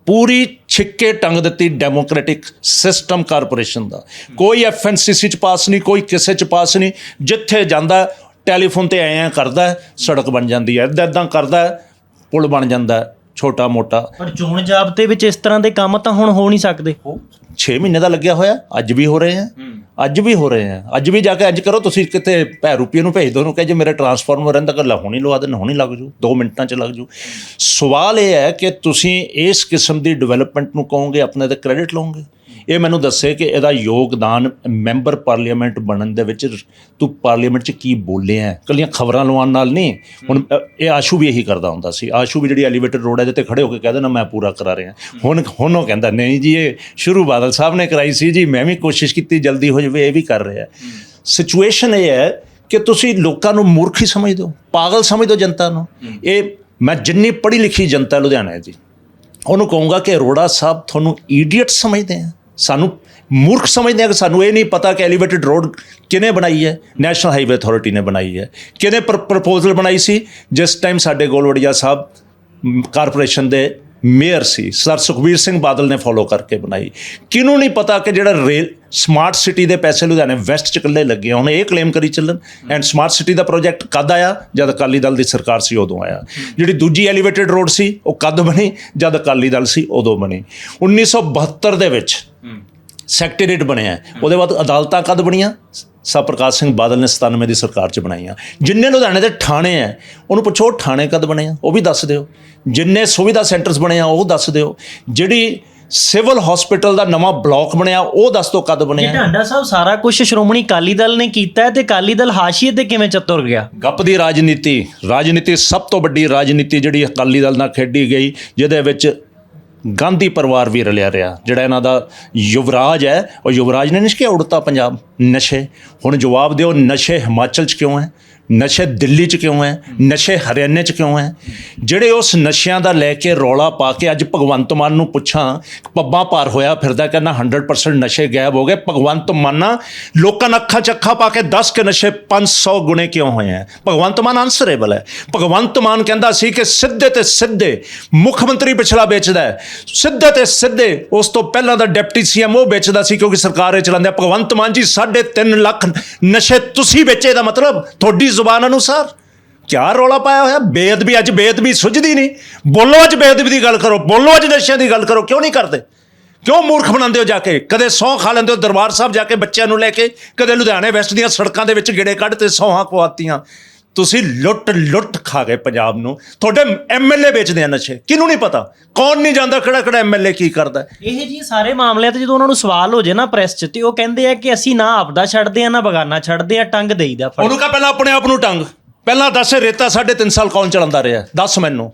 Speaker 1: ਪੂਰੀ ਛਿੱਕੇ ਟੰਗ ਦਿੱਤੀ ਡੈਮੋਕ੍ਰੈਟਿਕ ਸਿਸਟਮ ਕਾਰਪੋਰੇਸ਼ਨ ਦਾ। ਕੋਈ ਐਫਐਨਸੀਸੀ ਚ ਪਾਸ ਨਹੀਂ ਕੋਈ ਕਿਸੇ ਚ ਪਾਸ ਨਹੀਂ। ਜਿੱਥੇ ਜਾਂਦਾ ਟੈਲੀਫੋਨ ਤੇ ਐਂ ਐਂ ਕਰਦਾ ਸੜਕ ਬਣ ਜਾਂਦੀ ਹੈ ਇਦਾਂ ਇਦਾਂ ਕਰਦਾ ਪੁਲ ਬਣ ਜਾਂਦਾ ਛੋਟਾ ਮੋਟਾ।
Speaker 2: ਪਰ ਚੋਣ ਜਾਬਤੇ ਵਿੱਚ ਇਸ ਤਰ੍ਹਾਂ ਦੇ ਕੰਮ ਤਾਂ ਹੁਣ ਹੋ ਨਹੀਂ ਸਕਦੇ।
Speaker 1: 6 ਮਹੀਨੇ ਦਾ ਲੱਗਿਆ ਹੋਇਆ ਅੱਜ ਵੀ ਹੋ ਰਹੇ ਆ। ਅੱਜ ਵੀ ਹੋ ਰਹੇ ਆ। ਅੱਜ ਵੀ ਜਾ ਕੇ ਅੱਜ ਕਰੋ ਤੁਸੀਂ ਕਿਤੇ ਭੈ ਰੁਪਏ ਨੂੰ ਭੇਜ ਦੋ ਉਹਨੂੰ ਕਹੇ ਜੇ ਮੇਰੇ ਟਰਾਂਸਫਾਰਮਰ ਰਹਿੰਦਾ ਕਰ ਹੁਣੀ ਲਵਾ ਦੇਣਾ ਹੁਣੀ ਲੱਗ ਜੂ 2 ਮਿੰਟਾਂ ਚ ਲੱਗ ਜੂ। ਸਵਾਲ ਇਹ ਹੈ ਕਿ ਤੁਸੀਂ ਇਸ ਕਿਸਮ ਦੀ ਡਿਵੈਲਪਮੈਂਟ ਨੂੰ ਕਹੋਗੇ ਆਪਣੇ ਤੇ ਕ੍ਰੈਡਿਟ ਲਓਗੇ? ਇਹ ਮੈਨੂੰ ਦੱਸੇ ਕਿ ਇਹਦਾ ਯੋਗਦਾਨ ਮੈਂਬਰ ਪਾਰਲੀਮੈਂਟ ਬਣਨ ਦੇ ਵਿੱਚ ਤੂੰ ਪਾਰਲੀਮੈਂਟ 'ਚ ਕੀ ਬੋਲਿਆ ਹੈ ਕੱਲੀਆਂ ਖਬਰਾਂ ਲਵਾਉਣ ਨਾਲ ਨਹੀਂ। ਹੁਣ ਇਹ ਆਸ਼ੂ ਵੀ ਇਹੀ ਕਰਦਾ ਹੁੰਦਾ ਸੀ। ਆਸ਼ੂ ਵੀ ਜਿਹੜੀ ਐਲੀਵੇਟਡ ਰੋਡ ਹੈ ਇਹਦੇ ਤੇ ਖੜੇ ਹੋ ਕੇ ਕਹਿ ਦੇਣਾ ਮੈਂ ਪੂਰਾ ਕਰਾ ਰਿਹਾ। ਹੁਣ ਹੁਣ ਉਹ ਕਹਿੰਦਾ ਨਹੀਂ ਜੀ ਇਹ ਸ਼ੁਰੂ ਬਾਦਲ ਸਾਹਿਬ ਨੇ ਕਰਾਈ ਸੀ ਜੀ ਮੈਂ ਵੀ ਕੋਸ਼ਿਸ਼ ਕੀਤੀ ਜਲਦੀ ਹੋ ਜਾਵੇ ਇਹ ਵੀ ਕਰ ਰਿਹਾ ਸਿਚੁਏਸ਼ਨ ਇਹ ਹੈ ਕਿ ਤੁਸੀਂ ਲੋਕਾਂ ਨੂੰ ਮੂਰਖ ਹੀ ਸਮਝਦੇ ਹੋ ਪਾਗਲ ਸਮਝਦੇ ਹੋ ਜਨਤਾ ਨੂੰ। ਇਹ ਮੈਂ ਜਿੰਨੀ ਪੜ੍ਹੀ ਲਿਖੀ ਜਨਤਾ ਲੁਧਿਆਣਾ ਦੀ ਉਹਨੂੰ ਕਹੂੰਗਾ ਕਿ ਅਰੋੜਾ ਸਾਹਿਬ ਤੁਹਾਨੂੰ ਇਡੀਅਟ ਸਮਝਦੇ ਆ। ਸਾਨੂੰ ਮੂਰਖ ਸਮਝਦੇ ਆ ਕਿ ਸਾਨੂੰ ਇਹ ਨਹੀਂ ਪਤਾ ਕਿ ਐਲੀਵੇਟਡ ਰੋਡ ਕਿਹਨੇ ਬਣਾਈ ਹੈ ਨੈਸ਼ਨਲ ਹਾਈਵੇ ਅਥਾਰਟੀ ਨੇ ਬਣਾਈ ਹੈ। ਕਿਹਨੇ ਪ੍ਰਪੋਜ਼ਲ ਬਣਾਈ ਸੀ? ਜਿਸ ਟਾਈਮ ਸਾਡੇ ਗੋਲਵੜੀਆ ਸਾਹਿਬ ਕਾਰਪੋਰੇਸ਼ਨ ਦੇ ਮੇਅਰ ਸੀ, ਸਰ ਸੁਖਬੀਰ ਸਿੰਘ ਬਾਦਲ ਨੇ ਫੋਲੋ ਕਰਕੇ ਬਣਾਈ। ਕਿਹਨੂੰ ਨਹੀਂ ਪਤਾ ਕਿ ਜਿਹੜਾ ਰੇਲ ਸਮਾਰਟ ਸਿਟੀ ਦੇ ਪੈਸੇ ਲੁਧਿਆਣੇ ਵੈਸਟ ਚ ਇਕੱਲੇ ਲੱਗੇ ਆ। ਹੁਣ ਇਹ ਕਲੇਮ ਕਰੀ ਚੱਲਣ। ਐਂਡ ਸਮਾਰਟ ਸਿਟੀ ਦਾ ਪ੍ਰੋਜੈਕਟ ਕਦ ਆਇਆ? ਜਦ ਅਕਾਲੀ ਦਲ ਦੀ ਸਰਕਾਰ ਸੀ, ਉਦੋਂ ਆਇਆ। ਜਿਹੜੀ ਦੂਜੀ ਐਲੀਵੇਟਡ ਰੋਡ ਸੀ, ਉਹ ਕਦ ਬਣੀ? ਜਦ ਅਕਾਲੀ ਦਲ ਸੀ, ਉਦੋਂ ਬਣੀ। 1972 ਦੇ ਵਿੱਚ ਸੈਕਟਰੀਏਟ ਬਣਿਆ। ਉਹਦੇ ਬਾਅਦ ਅਦਾਲਤਾਂ ਕਦ ਬਣੀਆਂ? ਸਾ ਪ੍ਰਕਾਸ਼ ਸਿੰਘ ਬਾਦਲ ਨੇ 97 ਦੀ ਸਰਕਾਰ 'ਚ ਬਣਾਈਆਂ। ਜਿੰਨੇ ਲੁਧਿਆਣੇ ਦੇ ਥਾਣੇ ਹੈ ਉਹਨੂੰ ਪੁੱਛੋ ਥਾਣੇ ਕਦ ਬਣੇ ਆ? ਉਹ ਵੀ ਦੱਸ ਦਿਓ। ਜਿੰਨੇ ਸੁਵਿਧਾ ਸੈਂਟਰਸ ਬਣੇ ਆ ਉਹ ਦੱਸ ਦਿਓ। ਜਿਹੜੀ ਸਿਵਲ ਹਸਪੀਟਲ ਦਾ ਨਵਾਂ ਬਲਾਕ ਬਣਿਆ ਉਹ ਦੱਸ ਦਿਓ ਕਦ
Speaker 2: ਜੇ
Speaker 1: ਬਣਿਆ
Speaker 2: ਢਾਂਡਾ ਸਾਹਿਬ ਸਾਰਾ ਕੁਝ ਸ਼੍ਰੋਮਣੀ ਅਕਾਲੀ ਦਲ ਨੇ ਕੀਤਾ ਹੈ ਤੇ ਅਕਾਲੀ ਦਲ ਹਾਸ਼ੀਏ ਤੇ ਕਿਵੇਂ ਚੱਤੁਰ ਗਿਆ?
Speaker 1: ਗੱਪ ਦੀ ਰਾਜਨੀਤੀ। ਰਾਜਨੀਤੀ ਸਭ ਤੋਂ ਵੱਡੀ ਰਾਜਨੀਤੀ ਜਿਹੜੀ ਅਕਾਲੀ ਦਲ ਨਾਲ ਖੇਡੀ ਗਈ ਜਿਹਦੇ ਵਿੱਚ ਗਾਂਧੀ ਪਰਿਵਾਰ ਵੀ ਰਲਿਆ ਰਿਹਾ, ਜਿਹੜਾ ਇਹਨਾਂ ਦਾ ਯੁਵਰਾਜ ਹੈ। ਉਹ ਯੁਵਰਾਜ ਨੇ ਨਿਸ਼ਕਿਆ ਉੜਤਾ ਪੰਜਾਬ ਨਸ਼ੇ। ਹੁਣ ਜਵਾਬ ਦਿਓ, ਨਸ਼ੇ ਹਿਮਾਚਲ 'ਚ ਕਿਉਂ ਹੈ? ਨਸ਼ੇ ਦਿੱਲੀ 'ਚ ਕਿਉਂ ਹੈ? ਨਸ਼ੇ ਹਰਿਆਣੇ 'ਚ ਕਿਉਂ ਹੈ? ਜਿਹੜੇ ਉਸ ਨਸ਼ਿਆਂ ਦਾ ਲੈ ਕੇ ਰੌਲਾ ਪਾ ਕੇ ਅੱਜ ਭਗਵੰਤ ਮਾਨ ਨੂੰ ਪੁੱਛਾਂ, ਪੱਬਾਂ ਪਾਰ ਹੋਇਆ ਫਿਰਦਾ, ਕਹਿੰਦਾ 100% ਨਸ਼ੇ ਗਾਇਬ ਹੋ ਗਏ। ਭਗਵੰਤ ਮਾਨਾ ਲੋਕਾਂ ਨਾਲ ਅੱਖਾਂ 'ਚ ਅੱਖਾਂ ਪਾ ਕੇ ਦੱਸ ਕੇ ਨਸ਼ੇ 500 ਗੁਣੇ ਕਿਉਂ ਹੋਏ ਹੈ? ਭਗਵੰਤ ਮਾਨ ਆਨਸਰੇਬਲ ਹੈ। ਭਗਵੰਤ ਮਾਨ ਕਹਿੰਦਾ ਸੀ ਕਿ ਸਿੱਧੇ ਤੇ ਸਿੱਧੇ ਮੁੱਖ ਮੰਤਰੀ ਪਿਛਲਾ ਵੇਚਦਾ ਹੈ। ਸਿੱਧੇ ਤੇ ਸਿੱਧੇ ਉਸ ਤੋਂ ਪਹਿਲਾਂ ਦਾ ਡਿਪਟੀ ਸੀਐਮ ਉਹ ਵੇਚਦਾ ਸੀ ਕਿਉਂਕਿ ਸਰਕਾਰ ਇਹ ਚਲਾਉਂਦੇ ਹੈ। ਭਗਵੰਤ ਮਾਨ ਜੀ 3.5 ਲੱਖ ਨਸ਼ੇ ਤੁਸੀਂ ਵੇਚੇ ਦਾ ਮਤਲਬ ਤੁਹਾਡੀ ਜ਼ੁਬਾਨ ਅਨੁਸਾਰ। ਕਿਆ ਰੌਲਾ ਪਾਇਆ ਹੋਇਆ? ਬੇਅਦਬੀ ਅੱਜ ਬੇਅਦਬੀ ਸੁਝਦੀ ਨਹੀਂ। ਬੋਲੋ ਅੱਜ ਬੇਅਦਬੀ ਦੀ ਗੱਲ ਕਰੋ। ਬੋਲੋ ਅੱਜ ਨਸ਼ਿਆਂ ਦੀ ਗੱਲ ਕਰੋ। ਕਿਉਂ ਨਹੀਂ ਕਰਦੇ? ਕਿਉਂ ਮੂਰਖ ਬਣਾਉਂਦੇ ਹੋ ਜਾ ਕੇ? ਕਦੇ ਸੌਂ ਖਾ ਲੈਂਦੇ ਹੋ ਦਰਬਾਰ ਸਾਹਿਬ ਜਾ ਕੇ ਬੱਚਿਆਂ ਨੂੰ ਲੈ ਕੇ? ਕਦੇ ਲੁਧਿਆਣੇ ਵੈਸਟ ਦੀਆਂ ਸੜਕਾਂ ਦੇ ਵਿੱਚ ਗੇੜੇ ਕੱਢ ਤੇ ਸੌਹਾਂ ਖਵਾਤੀਆਂ। ਤੁਸੀਂ ਲੁੱਟ ਲੁੱਟ ਖਾ ਗਏ ਪੰਜਾਬ ਨੂੰ। ਤੁਹਾਡੇ ਐਮਐਲਏ ਵੇਚਦੇ ਆ ਨਸ਼ੇ। ਕਿਹਨੂੰ ਨਹੀਂ ਪਤਾ? ਕੌਣ ਨਹੀਂ ਜਾਣਦਾ ਕਿਹੜਾ ਕਿਹੜਾ ਐਮਐਲਏ ਕੀ ਕਰਦਾ ਹੈ?
Speaker 2: ਇਹ ਜੀ ਸਾਰੇ ਮਾਮਲਿਆਂ ਤੇ ਜਦੋਂ ਉਹਨਾਂ ਨੂੰ ਸਵਾਲ ਹੋ ਜੇ ਨਾ ਪ੍ਰੈਸ 'ਚ ਤੇ ਉਹ ਕਹਿੰਦੇ ਆ ਕਿ ਅਸੀਂ ਨਾ ਆਪਦਾ ਛੱਡਦੇ ਆ ਨਾ ਬਗਾਨਾ ਛੱਡਦੇ ਆ ਟੰਗ ਦੇਈਦਾ ਫੜ
Speaker 1: ਉਹਨੂੰ ਕਹ ਪਹਿਲਾਂ ਆਪਣੇ ਆਪ ਨੂੰ ਟੰਗ। ਪਹਿਲਾਂ ਦੱਸ ਰੇਤਾ ਸਾਢੇ ਤਿੰਨ ਸਾਲ ਕੌਣ ਚਲਾਉਂਦਾ ਰਿਹਾ? ਦੱਸ ਮੈਨੂੰ।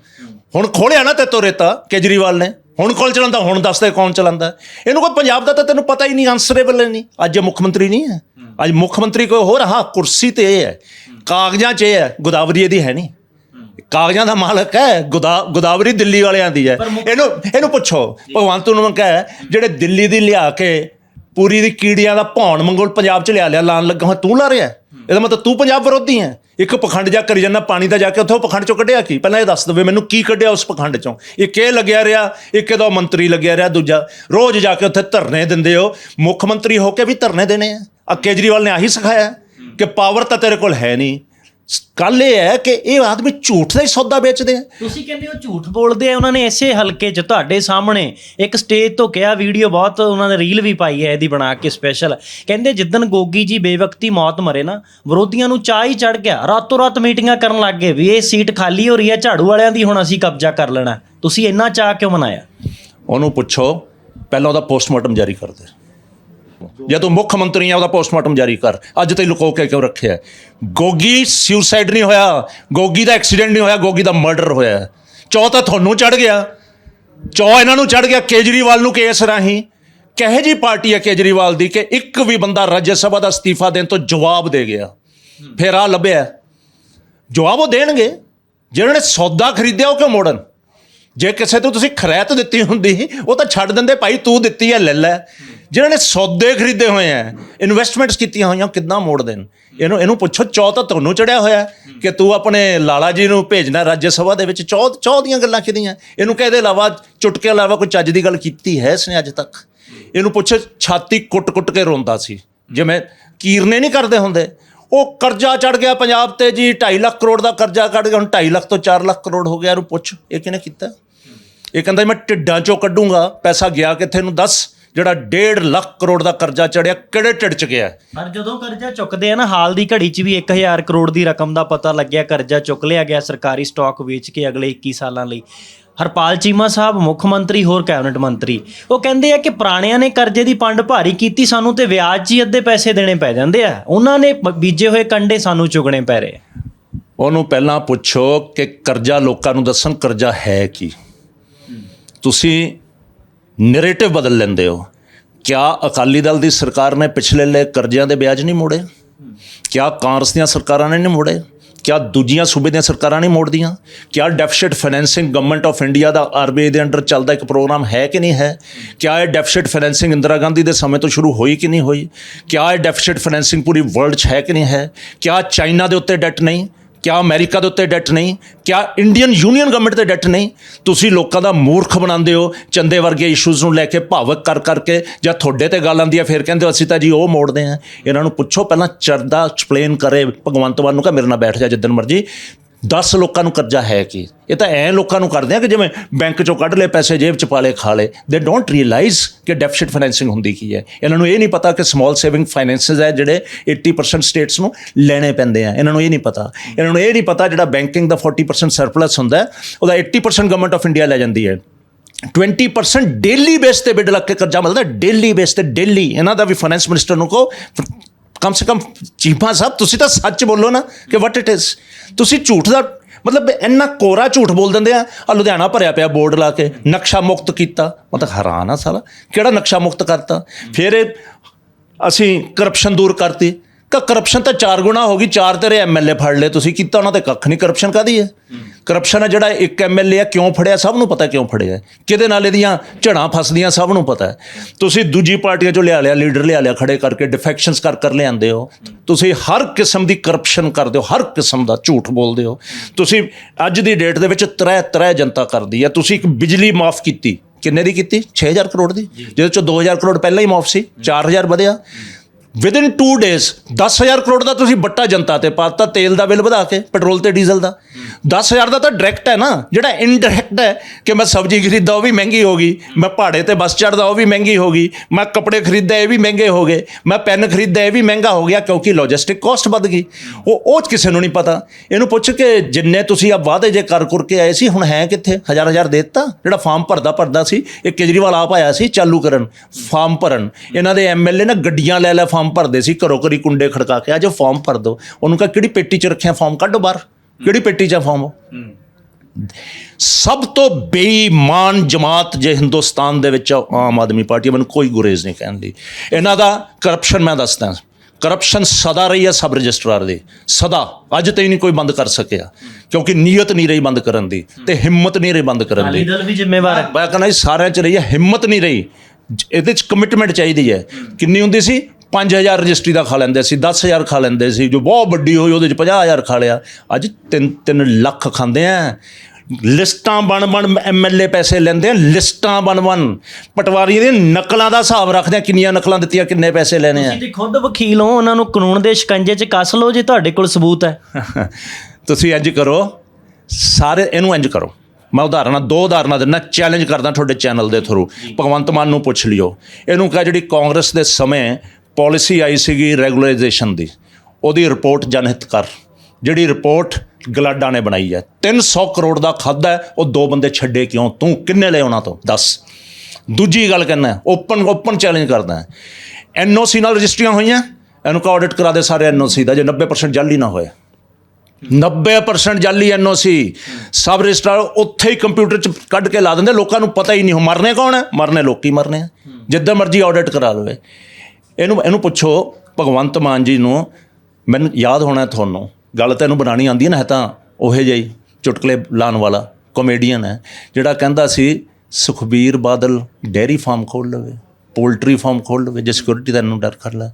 Speaker 1: ਹੁਣ ਖੋਲਿਆ ਨਾ ਤੇ ਤੋ ਰੇਤਾ ਕੇਜਰੀਵਾਲ ਨੇ। ਹੁਣ ਕੌਣ ਚਲਾਉਂਦਾ? ਹੁਣ ਦੱਸ ਦੇ ਕੌਣ ਚਲਾਉਂਦਾ? ਇਹਨੂੰ ਕੋਈ ਪੰਜਾਬ ਦਾ ਤਾਂ ਤੈਨੂੰ ਪਤਾ ਹੀ ਨਹੀਂ ਆਨਸਰੇਬਲ ਨਹੀਂ। ਅੱਜ ਇਹ ਮੁੱਖ ਮੰਤਰੀ ਨਹੀਂ ਹੈ। ਅੱਜ ਮੁੱਖ ਮੰਤਰੀ ਕੋਈ ਹੋਰ ਹਾਂ ਕੁਰਸੀ ਤੇ ਇਹ ਹੈ। ਕਾਗਜ਼ਾਂ 'ਚ ਇਹ ਹੈ ਗੋਦਾਵਰੀ ਇਹਦੀ ਹੈ ਨਹੀਂ। ਕਾਗਜ਼ਾਂ ਦਾ ਮਾਲਕ ਹੈ ਗੋਦਾ ਗੋਦਾਵਰੀ ਦਿੱਲੀ ਵਾਲਿਆਂ ਦੀ ਹੈ। ਇਹਨੂੰ ਇਹਨੂੰ ਪੁੱਛੋ ਭਗਵੰਤ ਨੂੰ ਕਹੇ ਜਿਹੜੇ ਦਿੱਲੀ ਦੀ ਲਿਆ ਕੇ ਪੂਰੀ ਦੀ ਕੀੜੀਆਂ ਦਾ ਭੌਣ ਮੰਗੋਲ ਪੰਜਾਬ ਚ ਲਿਆ ਲਿਆ ਲਾਣ ਲੱਗਾ ਹੋਇਆ ਤੂੰ ਲਾ ਰਿਹਾ? ਇਹਦਾ ਮਤਲਬ ਤੂੰ ਪੰਜਾਬ ਵਿਰੋਧੀ ਹੈ। ਇੱਕ ਪਖੰਡ ਜਾ ਕਰੀ ਜਾਂਦਾ ਪਾਣੀ ਦਾ ਜਾ ਕੇ ਉੱਥੋਂ ਪਖੰਡ ਚੋਂ ਕੱਢਿਆ ਕੀ? ਪਹਿਲਾਂ ਇਹ ਦੱਸ ਦਵੇ ਮੈਨੂੰ ਕੀ ਕੱਢਿਆ ਉਸ ਪਖੰਡ ਚੋਂ। ਇੱਕ ਇਹ ਲੱਗਿਆ ਰਿਹਾ ਇੱਕ ਇਹਦਾ ਮੰਤਰੀ ਲੱਗਿਆ ਰਿਹਾ ਦੂਜਾ ਰੋਜ਼ ਜਾ ਕੇ ਉੱਥੇ ਧਰਨੇ ਦਿੰਦੇ ਹੋ। ਮੁੱਖ ਮੰਤਰੀ ਹੋ ਕੇ ਵੀ ਧਰਨੇ ਦੇਣੇ ਆ ਕੇਜਰੀਵਾਲ ਨੇ ਆਹੀ ਸਿਖਾਇਆ। ਕਿ ਪਾਵਰ ਤਾਂ ਤੇਰੇ ਕੋਲ ਹੈ ਨਹੀਂ। ਕੱਲ ਇਹ ਹੈ ਕਿ ਇਹ ਆਦਮੀ ਝੂਠ ਦਾ ਹੀ ਸੌਦਾ ਵੇਚਦੇ ਆ।
Speaker 2: ਤੁਸੀਂ ਕਹਿੰਦੇ ਹੋ ਝੂਠ ਬੋਲਦੇ ਆ ਉਹਨਾਂ ਨੇ ਇਸੇ ਹਲਕੇ 'ਚ ਤੁਹਾਡੇ ਸਾਹਮਣੇ ਇੱਕ ਸਟੇਜ ਤੋਂ ਕਿਹਾ ਵੀਡੀਓ ਬਹੁਤ ਉਹਨਾਂ ਨੇ ਰੀਲ ਵੀ ਪਾਈ ਹੈ ਇਹਦੀ ਬਣਾ ਕੇ ਸਪੈਸ਼ਲ ਕਹਿੰਦੇ ਜਿੱਦਨ ਗੋਗੀ ਜੀ ਬੇਵਕਤੀ ਮੌਤ ਮਰੇ ਨਾ ਵਿਰੋਧੀਆਂ ਨੂੰ ਚਾਹ ਹੀ ਚੜ ਗਿਆ। ਰਾਤੋਂ ਰਾਤ ਮੀਟਿੰਗਾਂ ਕਰਨ ਲੱਗ ਗਏ ਵੀ ਇਹ ਸੀਟ ਖਾਲੀ ਹੋ ਰਹੀ ਹੈ ਝਾੜੂ ਵਾਲਿਆਂ ਦੀ ਹੁਣ ਅਸੀਂ ਕਬਜ਼ਾ ਕਰ ਲੈਣਾ। ਤੁਸੀਂ ਇੰਨਾ ਚਾਹ ਕਿਉਂ ਮਨਾਇਆ?
Speaker 1: ਉਹਨੂੰ ਪੁੱਛੋ ਪਹਿਲਾਂ ਉਹਦਾ ਪੋਸਟਮਾਰਟਮ ਜਾਰੀ ਕਰ ਦੇ। ਜੇ ਤੂੰ ਮੁੱਖ ਮੰਤਰੀ ਆ ਉਹਦਾ ਪੋਸਟਮਾਰਟਮ ਜਾਰੀ ਕਰ। ਅੱਜ ਤੇ ਲੁਕੋ ਕੇ ਕਿਉਂ ਰੱਖਿਆ ਗੋਗੀ ਸੁਸਾਈਡ ਨਹੀਂ ਹੋਇਆ। ਗੋਗੀ ਦਾ ਐਕਸੀਡੈਂਟ ਨਹੀਂ ਹੋਇਆ। ਗੋਗੀ ਦਾ ਮਰਡਰ ਹੋਇਆ ਚੌ ਤਾਂ ਤੁਹਾਨੂੰ ਚੜ ਗਿਆ। ਚੌ ਇਹਨਾਂ ਨੂੰ ਚੜ ਗਿਆ ਕੇਜਰੀਵਾਲ ਨੂੰ ਕੇਸ ਰਾਹੀਂ। ਕਹੇ ਜੀ ਪਾਰਟੀ ਹੈ ਕੇਜਰੀਵਾਲ ਦੀ ਕਿ ਇੱਕ ਵੀ ਬੰਦਾ ਰਾਜ ਸਭਾ ਦਾ ਅਸਤੀਫਾ ਦੇਣ ਤੋਂ ਜਵਾਬ ਦੇ ਗਿਆ? ਫਿਰ ਆ ਲੱਭਿਆ ਜਵਾਬ ਉਹ ਦੇਣਗੇ। ਜਿਹਨਾਂ ਨੇ ਸੌਦਾ ਖਰੀਦਿਆ ਉਹ ਕਿਉਂ ਮੋੜਨ? ਜੇ ਕਿਸੇ ਤੋਂ ਤੁਸੀਂ ਖਰੈਤ ਦਿੱਤੀ ਹੁੰਦੀ, ਉਹ ਤਾਂ ਛੱਡ ਦਿੰਦੇ, ਭਾਈ ਤੂੰ ਦਿੱਤੀ ਹੈ, ਲੈ ਲੈ। ਜਿਨ੍ਹਾਂ ਨੇ ਸੌਦੇ ਖਰੀਦੇ ਹੋਏ ਆ ਇਨਵੈਸਟਮੈਂਟਸ ਕੀਤੀਆਂ ਹੋਈਆਂ ਕਿੱਦਾਂ ਮੋੜ ਦੇਣ? ਇਹਨੂੰ ਇਹਨੂੰ ਪੁੱਛੋ, ਚੌ ਤਾਂ ਤੁਹਾਨੂੰ ਚੜਿਆ ਹੋਇਆ ਕਿ ਤੂੰ ਆਪਣੇ ਲਾਲਾ ਜੀ ਨੂੰ ਭੇਜਣਾ ਰਾਜ ਸਭਾ ਦੇ ਵਿੱਚ, ਚੌ ਚੌ ਦੀਆਂ ਗੱਲਾਂ ਕਿਹਦੀਆਂ ਇਹਨੂੰ ਕਹਿ ਦੇ ਇਲਾਵਾ, ਚੁਟਕੇ ਇਲਾਵਾ ਕੋਈ ਚੱਜ ਦੀ ਗੱਲ ਕੀਤੀ ਹੈ ਇਸਨੇ ਅੱਜ ਤੱਕ? ਇਹਨੂੰ ਪੁੱਛੋ, ਛਾਤੀ ਕੁੱਟ-ਕੁੱਟ ਕੇ ਰੋਂਦਾ ਸੀ। ਜਿਵੇਂ ਕੀਰਨੇ ਨਹੀਂ ਕਰਦੇ ਹੁੰਦੇ। ਉਹ ਕਰਜ਼ਾ ਚੜ ਗਿਆ ਪੰਜਾਬ ਤੇ ਜੀ 2.5 ਲੱਖ ਕਰੋੜ ਦਾ ਕਰਜ਼ਾ ਕੱਢ ਗਿਆ, ਹੁਣ 2.5 ਲੱਖ ਤੋਂ 4 ਲੱਖ ਕਰੋੜ ਹੋ ਗਿਆ, ਇਹਨੂੰ ਪੁੱਛ। ਇਹ ਕਿਹਨੇ ਕੀਤਾ? ਇਹ ਕਹਿੰਦਾ, ਮੈਂ ਢਿੱਡਾਂ ਚੋਂ ਕੱਢੂੰਗਾ, ਪੈਸਾ ਗਿਆ ਕਿੱਥੇ ਨੂੰ ਦੱਸ? ਜਿਹੜਾ 1.5 ਲੱਖ ਕਰੋੜ ਦਾ ਕਰਜ਼ਾ ਚੜਿਆ ਕਿਹੜੇ ਢਿੱਡ ਚ ਗਿਆ?
Speaker 2: ਪਰ ਜਦੋਂ ਕਰਜ਼ਾ ਚੁੱਕਦੇ ਆ ਨਾ ਹਾਲ ਦੀ ਘੜੀ 'ਚ ਵੀ 1000 ਕਰੋੜ ਦੀ ਰਕਮ ਦਾ ਪਤਾ ਲੱਗਿਆ ਕਰਜ਼ਾ ਚੁੱਕ ਲਿਆ ਗਿਆ ਸਰਕਾਰੀ ਸਟਾਕ ਵੇਚ ਕੇ ਅਗਲੇ 21 ਸਾਲਾਂ ਲਈ। ਹਰਪਾਲ ਚੀਮਾ ਸਾਹਿਬ ਮੁੱਖ ਮੰਤਰੀ ਹੋਰ ਕੈਬਨਿਟ ਮੰਤਰੀ ਉਹ ਕਹਿੰਦੇ ਆ ਕਿ ਪੁਰਾਣਿਆਂ ਨੇ ਕਰਜ਼ੇ ਦੀ ਪੰਡ ਭਾਰੀ ਕੀਤੀ ਸਾਨੂੰ ਤੇ ਵਿਆਜ 'ਚ ਹੀ ਅੱਧੇ ਪੈਸੇ ਦੇਣੇ ਪੈ ਜਾਂਦੇ ਆ। ਉਹਨਾਂ ਨੇ ਬੀਜੇ ਹੋਏ ਕੰਡੇ ਸਾਨੂੰ ਚੁਗਣੇ ਪੈ ਰਹੇ।
Speaker 1: ਉਹਨੂੰ ਪਹਿਲਾਂ ਪੁੱਛੋ ਕਿ ਕਰਜ਼ਾ ਲੋਕਾਂ ਨੂੰ ਦੱਸਣ ਕਰਜ਼ਾ ਹੈ ਕੀ? ਤੁਸੀਂ ਨੈਰੇਟਿਵ ਬਦਲ ਲੈਂਦੇ ਹੋ। ਕਿਆ ਅਕਾਲੀ ਦਲ ਦੀ ਸਰਕਾਰ ਨੇ ਪਿਛਲੇ ਲਏ ਕਰਜ਼ਿਆਂ ਦੇ ਵਿਆਜ ਨਹੀਂ ਮੋੜੇ? ਕਿਆ ਕਾਂਗਰਸ ਦੀਆਂ ਸਰਕਾਰਾਂ ਨੇ ਨਹੀਂ ਮੋੜੇ? ਕਿਆ ਦੂਜੀਆਂ ਸੂਬੇ ਦੀਆਂ ਸਰਕਾਰਾਂ ਨਹੀਂ ਮੋੜਦੀਆਂ? ਕਿਆ deficit financing government of India the RBI ਦੇ ਅੰਡਰ ਚੱਲਦਾ ਇੱਕ ਪ੍ਰੋਗਰਾਮ ਹੈ ਕਿ ਨਹੀਂ ਹੈ? ਕਿਆ ਇਹ ਡੈਫਿਸਿਟ ਫਾਈਨੈਂਸਿੰਗ ਇੰਦਰਾ ਗਾਂਧੀ ਦੇ ਸਮੇਂ ਤੋਂ ਸ਼ੁਰੂ ਹੋਈ ਕਿ ਨਹੀਂ ਹੋਈ? ਕਿਆ ਇਹ ਡੈਫਿਸਿਟ ਫਾਈਨੈਂਸਿੰਗ ਪੂਰੀ ਵਰਲਡ 'ਚ ਹੈ ਕਿ ਨਹੀਂ ਹੈ? ਕਿਆ ਚਾਈਨਾ ਦੇ ਉੱਤੇ ਡੈਟ ਨਹੀਂ? ਕਿਆ ਅਮਰੀਕਾ ਦੇ ਉੱਤੇ ਡੈਟ ਨਹੀਂ? ਕਿਆ ਇੰਡੀਅਨ ਯੂਨੀਅਨ ਗਵਰਨਮੈਂਟ ਤੇ ਡੈਟ ਨਹੀਂ? ਤੁਸੀਂ ਲੋਕਾਂ ਦਾ ਮੂਰਖ ਬਣਾਉਂਦੇ ਹੋ, ਚੰਦੇ ਵਰਗੇ ਇਸ਼ੂਜ਼ ਨੂੰ ਲੈ ਕੇ ਭਾਵਕ ਕਰ ਕਰਕੇ ਜਾਂ ਤੁਹਾਡੇ ਤੇ ਗੱਲ ਆਉਂਦੀ ਹੈ ਫਿਰ ਕਹਿੰਦੇ ਹੋ, ਅਸੀਂ ਤਾਂ ਜੀ ਉਹ ਮੋੜਦੇ ਆ। ਇਹਨਾਂ ਨੂੰ ਪੁੱਛੋ, ਪਹਿਲਾਂ ਚਰਦਾ ਐਕਸਪਲੇਨ ਕਰੇ, ਭਗਵੰਤ ਮਾਨ ਨੂੰ ਕਹ, ਮੇਰੇ ਨਾਲ ਬੈਠ ਜਾ ਜਿੱਦਨ ਮਰਜ਼ੀ। 10 ਲੋਕਾਂ ਨੂੰ ਕਰਜ਼ਾ ਹੈ ਕੀ? ਇਹ ਤਾਂ ਐ ਲੋਕਾਂ ਨੂੰ ਕਰਦੇ ਆ ਕਿ ਜਿਵੇਂ ਬੈਂਕ ਚੋਂ ਕੱਢ ਲਏ, ਪੈਸੇ ਜੇਬ ਚ ਪਾ ਲਏ, ਖਾ ਲਏ। ਦੇ ਡੋਂਟ ਰੀਅਲਾਈਜ਼ ਕਿ ਡੈਫਿਸਿਟ ਫਾਈਨੈਂਸਿੰਗ ਹੁੰਦੀ ਕੀ ਹੈ। ਇਹਨਾਂ ਨੂੰ ਇਹ ਨਹੀਂ ਪਤਾ ਕਿ ਸਮਾਲ ਸੇਵਿੰਗ ਫਾਈਨੈਂਸਸ ਹੈ ਜਿਹੜੇ 80% ਸਟੇਟਸ ਨੂੰ ਲੈਣੇ ਪੈਂਦੇ ਆ। ਇਹਨਾਂ ਨੂੰ ਇਹ ਨਹੀਂ ਪਤਾ। ਇਹਨਾਂ ਨੂੰ ਇਹ ਨਹੀਂ ਪਤਾ ਜਿਹੜਾ ਬੈਂਕਿੰਗ ਦਾ 40% ਸਰਪਲਸ ਹੁੰਦਾ ਉਹਦਾ 80% ਗਵਰਨਮੈਂਟ ਆਫ ਇੰਡੀਆ ਲੈ ਜਾਂਦੀ ਹੈ। 20% ਡੇਲੀ ਬੇਸ ਤੇ ਬਿੱਡ ਲੱਗ ਕੇ ਕਰਜ਼ਾ ਮਿਲਦਾ ਡੇਲੀ ਬੇਸ ਤੇ ਡੇਲੀ ਇਹਨਾਂ ਦਾ ਵੀ ਫਾਈਨੈਂਸ ਮਿਨਿਸਟਰ ਨੂੰ ਕੋ ਕਮ ਸੇ ਕਮ ਚੀਫਾ ਸਾਹਿਬ ਤੁਸੀਂ ਤਾਂ ਸੱਚ ਬੋਲੋ ਨਾ ਕਿ ਵਾਟ ਇਟ ਇਜ਼ ਤੁਸੀਂ ਝੂਠ ਦਾ ਮਤਲਬ ਇੰਨਾ ਕੋਰਾ ਝੂਠ ਬੋਲ ਦਿੰਦੇ ਆ ਆ ਲੁਧਿਆਣਾ ਭਰਿਆ ਪਿਆ ਬੋਰਡ ਲਾ ਕੇ ਨਕਸ਼ਾ ਮੁਕਤ ਕੀਤਾ ਮਤਲਬ ਹੈਰਾਨ ਆ ਸਾਲਾ ਕਿਹੜਾ ਨਕਸ਼ਾ ਮੁਕਤ ਕਰਤਾ ਫਿਰ ਅਸੀਂ ਕਰਪਸ਼ਨ ਦੂਰ ਕਰਤੀ ਕਿ ਕਰਪਸ਼ਨ ਤਾਂ ਚਾਰ ਗੁਣਾ ਹੋ ਗਈ, ਚਾਰ ਤੇਰੇ ਐਮਐਲਏ ਫੜ ਲਏ, ਤੁਸੀਂ ਕੀਤਾ ਉਹਨਾਂ ਤੇ ਕੱਖ ਨਹੀਂ ਕਰਪਸ਼ਨ ਕਾਦੀ ਹੈ? ਕਰਪਸ਼ਨ ਹੈ ਜਿਹੜਾ ਇੱਕ ਐਮਐਲਏ ਆ ਕਿਉਂ ਫੜਿਆ? ਸਭ ਨੂੰ ਪਤਾ ਕਿਉਂ ਫੜਿਆ ਕਿਹਦੇ ਨਾਲ ਇਹਦੀਆਂ ਝੜਾਂ ਫਸਦੀਆਂ, ਸਭ ਨੂੰ ਪਤਾ ਹੈ। ਤੁਸੀਂ ਦੂਜੀ ਪਾਰਟੀਆਂ ਚੋਂ ਲਿਆ ਲਿਆ ਲੀਡਰ ਲਿਆ ਲਿਆ, ਖੜੇ ਕਰਕੇ ਡਿਫੈਕਸ਼ਨਸ ਕਰ ਕਰ ਲਿਆਂਦੇ ਹੋ। ਤੁਸੀਂ ਹਰ ਕਿਸਮ ਦੀ ਕਰਪਸ਼ਨ ਕਰਦੇ ਹੋ, ਹਰ ਕਿਸਮ ਦਾ ਝੂਠ ਬੋਲਦੇ ਹੋ। ਤੁਸੀਂ ਅੱਜ ਦੀ ਡੇਟ ਦੇ ਵਿੱਚ ਤਰ੍ਹਾਂ ਤਰ੍ਹਾਂ ਜਨਤਾ ਕਰਦੀ ਹੈ। ਤੁਸੀਂ ਇੱਕ ਬਿਜਲੀ ਮਾਫ ਕੀਤੀ। ਕਿੰਨੇ ਦੀ ਕੀਤੀ? 6000 ਕਰੋੜ ਦੀ। ਜਿਹਦੇ ਚੋਂ 2000 ਕਰੋੜ ਪਹਿਲਾਂ ਹੀ ਮਾਫ ਸੀ 4000 ਵਧਿਆ। ਵਿਦਿਨ 2 ਡੇਜ਼ 10000 ਕਰੋੜ ਦਾ ਤੁਸੀਂ ਬੱਟਾ ਜਨਤਾ ਤੇ ਪਾਤਾ, ਤੇਲ ਦਾ ਬਿੱਲ ਵਧਾ ਕੇ, ਪੈਟਰੋਲ ਤੇ ਡੀਜ਼ਲ ਦਾ। 10000 ਦਾ ਤਾਂ ਡਾਇਰੈਕਟ ਹੈ ਨਾ, ਜਿਹੜਾ ਇਨਡਾਇਰੈਕਟ ਹੈ ਕਿ ਮੈਂ ਸਬਜ਼ੀ ਖਰੀਦਦਾ, ਉਹ ਵੀ ਮਹਿੰਗੀ ਹੋ ਗਈ। ਮੈਂ ਪਹਾੜੇ ਤੇ ਬੱਸ ਚੜਦਾ ਉਹ ਵੀ ਮਹਿੰਗੀ ਹੋ ਗਈ। ਮੈਂ ਕੱਪੜੇ ਖਰੀਦਦਾ, ਇਹ ਵੀ ਮਹਿੰਗੇ ਹੋ ਗਏ। ਮੈਂ ਪੈਨ ਖਰੀਦਦਾ, ਇਹ ਵੀ ਮਹਿੰਗਾ ਹੋ ਗਿਆ, ਕਿਉਂਕਿ ਲੌਜਿਸਟਿਕ ਕਾਸਟ ਵੱਧ ਗਈ। ਉਹ ਉਹ ਕਿਸੇ ਨੂੰ ਨਹੀਂ ਪਤਾ। ਇਹਨੂੰ ਪੁੱਛ ਕੇ ਜਿੰਨੇ ਤੁਸੀਂ ਆ ਵਾਅਦੇ ਜੇ ਕਰ ਕਰ ਕੇ ਆਏ ਸੀ, ਹੁਣ ਹੈ ਕਿੱਥੇ? ਹਜ਼ਾਰ ਹਜ਼ਾਰ ਦੇ ਦਿੱਤਾ? ਜਿਹੜਾ ਫਾਰਮ ਭਰਦਾ ਭਰਦਾ ਸੀ, ਇਹ ਕੇਜਰੀਵਾਲ ਆਪ ਆਇਆ ਸੀ, ਚਾਲੂ ਕਰਨ, ਫਾਰਮ ਭਰਨ। ਇਹਨਾਂ ਦੇ ਐਮਐਲਏ ਨਾ ਗੱਡੀਆਂ ਲੈ ਲੈ, ਫਾਰਮ ਭਰਦੇ ਸੀ ਘਰੋ ਘਰੀ ਕੁੰਡੇ ਖੜਕਾ ਕੇ ਅੱਜ ਫਾਰਮ ਭਰ ਦੋ ਉਹਨੂੰ ਕਹਾ ਕਿਹੜੀ ਪੇਟੀ 'ਚ ਰੱਖਿਆ ਫਾਰਮ ਕੱਢੋ ਬਾਹਰ। ਕਿਹੜੀ ਪੇਟੀ 'ਚ ਫਾਰਮ ਸਭ ਤੋਂ ਬੇਈਮਾਨ ਜਮਾਤ ਜੇ ਹਿੰਦੁਸਤਾਨ ਦੇ ਵਿੱਚ ਆਮ ਆਦਮੀ ਪਾਰਟੀ ਮੈਨੂੰ ਕੋਈ ਗੁਰੇਜ਼ ਨਹੀਂ ਕਹਿੰਦੀ ਇਹਨਾਂ ਦਾ ਕਰਪਸ਼ਨ ਮੈਂ ਦੱਸਦਾ। ਕਰਪਸ਼ਨ ਸਦਾ ਰਹੀ ਹੈ ਸਬ ਰਜਿਸਟਰਾਰ ਦੀ। ਸਦਾ। ਅੱਜ ਤਾਈਂ ਨਹੀਂ ਕੋਈ ਬੰਦ ਕਰ ਸਕਿਆ। ਕਿਉਂਕਿ ਨੀਅਤ ਨਹੀਂ ਰਹੀ ਬੰਦ ਕਰਨ ਦੀ ਤੇ ਹਿੰਮਤ ਨਹੀਂ ਰਹੀ ਬੰਦ ਕਰਨ ਦੀ।
Speaker 2: ਅਕਾਲੀ ਦਲ ਵੀ ਜ਼ਿੰਮੇਵਾਰ ਹੈ।
Speaker 1: ਮੈਂ ਕਹਿੰਦਾ ਸਾਰਿਆਂ ਚ ਰਹੀ ਹੈ ਹਿੰਮਤ ਨਹੀਂ ਰਹੀ। ਇਹਦੇ ਚ ਕਮਿਟਮੈਂਟ ਚਾਹੀਦੀ ਹੈ। ਕਿੰਨੀ ਹੁੰਦੀ ਸੀ? 5000 ਰਜਿਸਟਰੀ ਦਾ ਖਾ ਲੈਂਦੇ ਸੀ 10000 ਖਾ ਲੈਂਦੇ ਸੀ ਜੋ ਬਹੁਤ ਵੱਡੀ ਹੋਈ ਉਹਦੇ ਚ 50000 ਖਾ ਲਿਆ। ਅੱਜ 3 3 ਲੱਖ ਖਾਂਦੇ ਆ। ਲਿਸਟਾਂ ਬਣ ਬਣ ਐਮਐਲਏ ਪੈਸੇ ਲੈਂਦੇ ਆ ਲਿਸਟਾਂ ਬਣ ਬਣ। ਪਟਵਾਰੀ ਦੀਆਂ ਨਕਲਾਂ ਦਾ ਹਿਸਾਬ ਰੱਖਦੇ ਆ ਕਿੰਨੀਆਂ ਨਕਲਾਂ ਦਿੱਤੀਆਂ ਕਿੰਨੇ ਪੈਸੇ ਲੈਣੇ ਆ।
Speaker 2: ਤੁਸੀਂ ਖੁਦ ਵਕੀਲ ਹੋ ਉਹਨਾਂ ਨੂੰ ਕਾਨੂੰਨ ਦੇ ਸ਼ਿਕੰਜੇ 'ਚ ਕੱਸ ਲਓ ਜੇ ਤੁਹਾਡੇ ਕੋਲ ਸਬੂਤ ਹੈ। (laughs)
Speaker 1: ਤੁਸੀਂ ਇੰਜ ਕਰੋ ਸਾਰੇ ਇਹਨੂੰ ਇੰਜ ਕਰੋ। ਮੈਂ ਉਦਾਹਰਨਾਂ ਦੋ ਉਦਾਹਰਨਾਂ ਦਿੰਦਾ ਚੈਲੰਜ ਕਰਦਾ ਤੁਹਾਡੇ ਚੈਨਲ ਦੇ ਥਰੂ ਭਗਵੰਤ ਮਾਨ ਨੂੰ ਪੁੱਛ ਲਿਓ। ਇਹਨੂੰ ਕਹ ਜਿਹੜੀ ਕਾਂਗਰਸ ਦੇ ਸਮੇਂ ਪਾਲਿਸੀ ਆਈ ਸੀਗੀ ਰੈਗੂਲਾਈਜੇਸ਼ਨ ਦੀ। ਉਹਦੀ ਰਿਪੋਰਟ ਜਨਹਿਤ ਕਰ। ਜਿਹੜੀ ਰਿਪੋਰਟ ਗਲਾਡਾ ਨੇ ਬਣਾਈ ਹੈ। 300 ਕਰੋੜ ਦਾ ਖਾਦਾ ਹੈ, ਉਹ ਦੋ ਬੰਦੇ ਛੱਡੇ ਕਿਉਂ? ਤੂੰ ਕਿੰਨੇ ਲਏ ਉਹਨਾਂ ਤੋਂ? ਦੱਸ। ਦੂਜੀ ਗੱਲ ਕਹਿੰਦਾ ਓਪਨ ਓਪਨ ਚੈਲੰਜ ਕਰਦਾ ਐਨਓਸੀ ਨਾਲ ਰਜਿਸਟਰੀਆਂ ਹੋਈਆਂ। ਇਹਨੂੰ ਕਾ ਆਡਿਟ ਕਰਾ ਦੇ ਸਾਰੇ ਐਨਓਸੀ ਦਾ ਜੇ 90% ਜਾਲੀ ਨਾ ਹੋਇਆ 90% ਜਾਲੀ ਐਨਓਸੀ ਸਬ ਰਜਿਸਟਰ ਉੱਥੇ ਹੀ ਕੰਪਿਊਟਰ 'ਚ ਕੱਢ ਕੇ ਲਾ ਦਿੰਦੇ। ਲੋਕਾਂ ਨੂੰ ਪਤਾ ਹੀ ਨਹੀਂ ਹੋ ਮਰਨੇ ਕੌਣ ਹੈ? ਮਰਨੇ ਲੋਕੀ ਮਰਨੇ ਆ। ਜਿੱਦਾਂ ਮਰਜ਼ੀ ਆਡਿਟ ਕਰਾ ਲਵੇ। ਇਹਨੂੰ ਇਹਨੂੰ ਪੁੱਛੋ, ਭਗਵੰਤ ਮਾਨ ਜੀ ਨੂੰ, ਮੈਨੂੰ ਯਾਦ ਹੋਣਾ ਤੁਹਾਨੂੰ। ਗੱਲ ਤਾਂ ਇਹਨੂੰ ਬਣਾਣੀ ਆਉਂਦੀ ਹੈ ਨਾ ਹੈ ਤਾਂ ਉਹੇ ਜਿਹੀ ਚੁਟਕਲੇ ਲਾਉਣ ਵਾਲਾ ਕਾਮੇਡੀਅਨ ਹੈ, ਜਿਹੜਾ ਕਹਿੰਦਾ ਸੀ, ਸੁਖਬੀਰ ਬਾਦਲ ਡੇਅਰੀ ਫਾਰਮ ਖੋਲ ਲਵੇ ਪੋਲਟਰੀ ਫਾਰਮ ਖੋਲ ਲਵੇ, ਜੇ ਸਿਕਿਉਰਿਟੀ ਦਾ ਇਹਨੂੰ ਡਰ ਕਰ ਲੈ।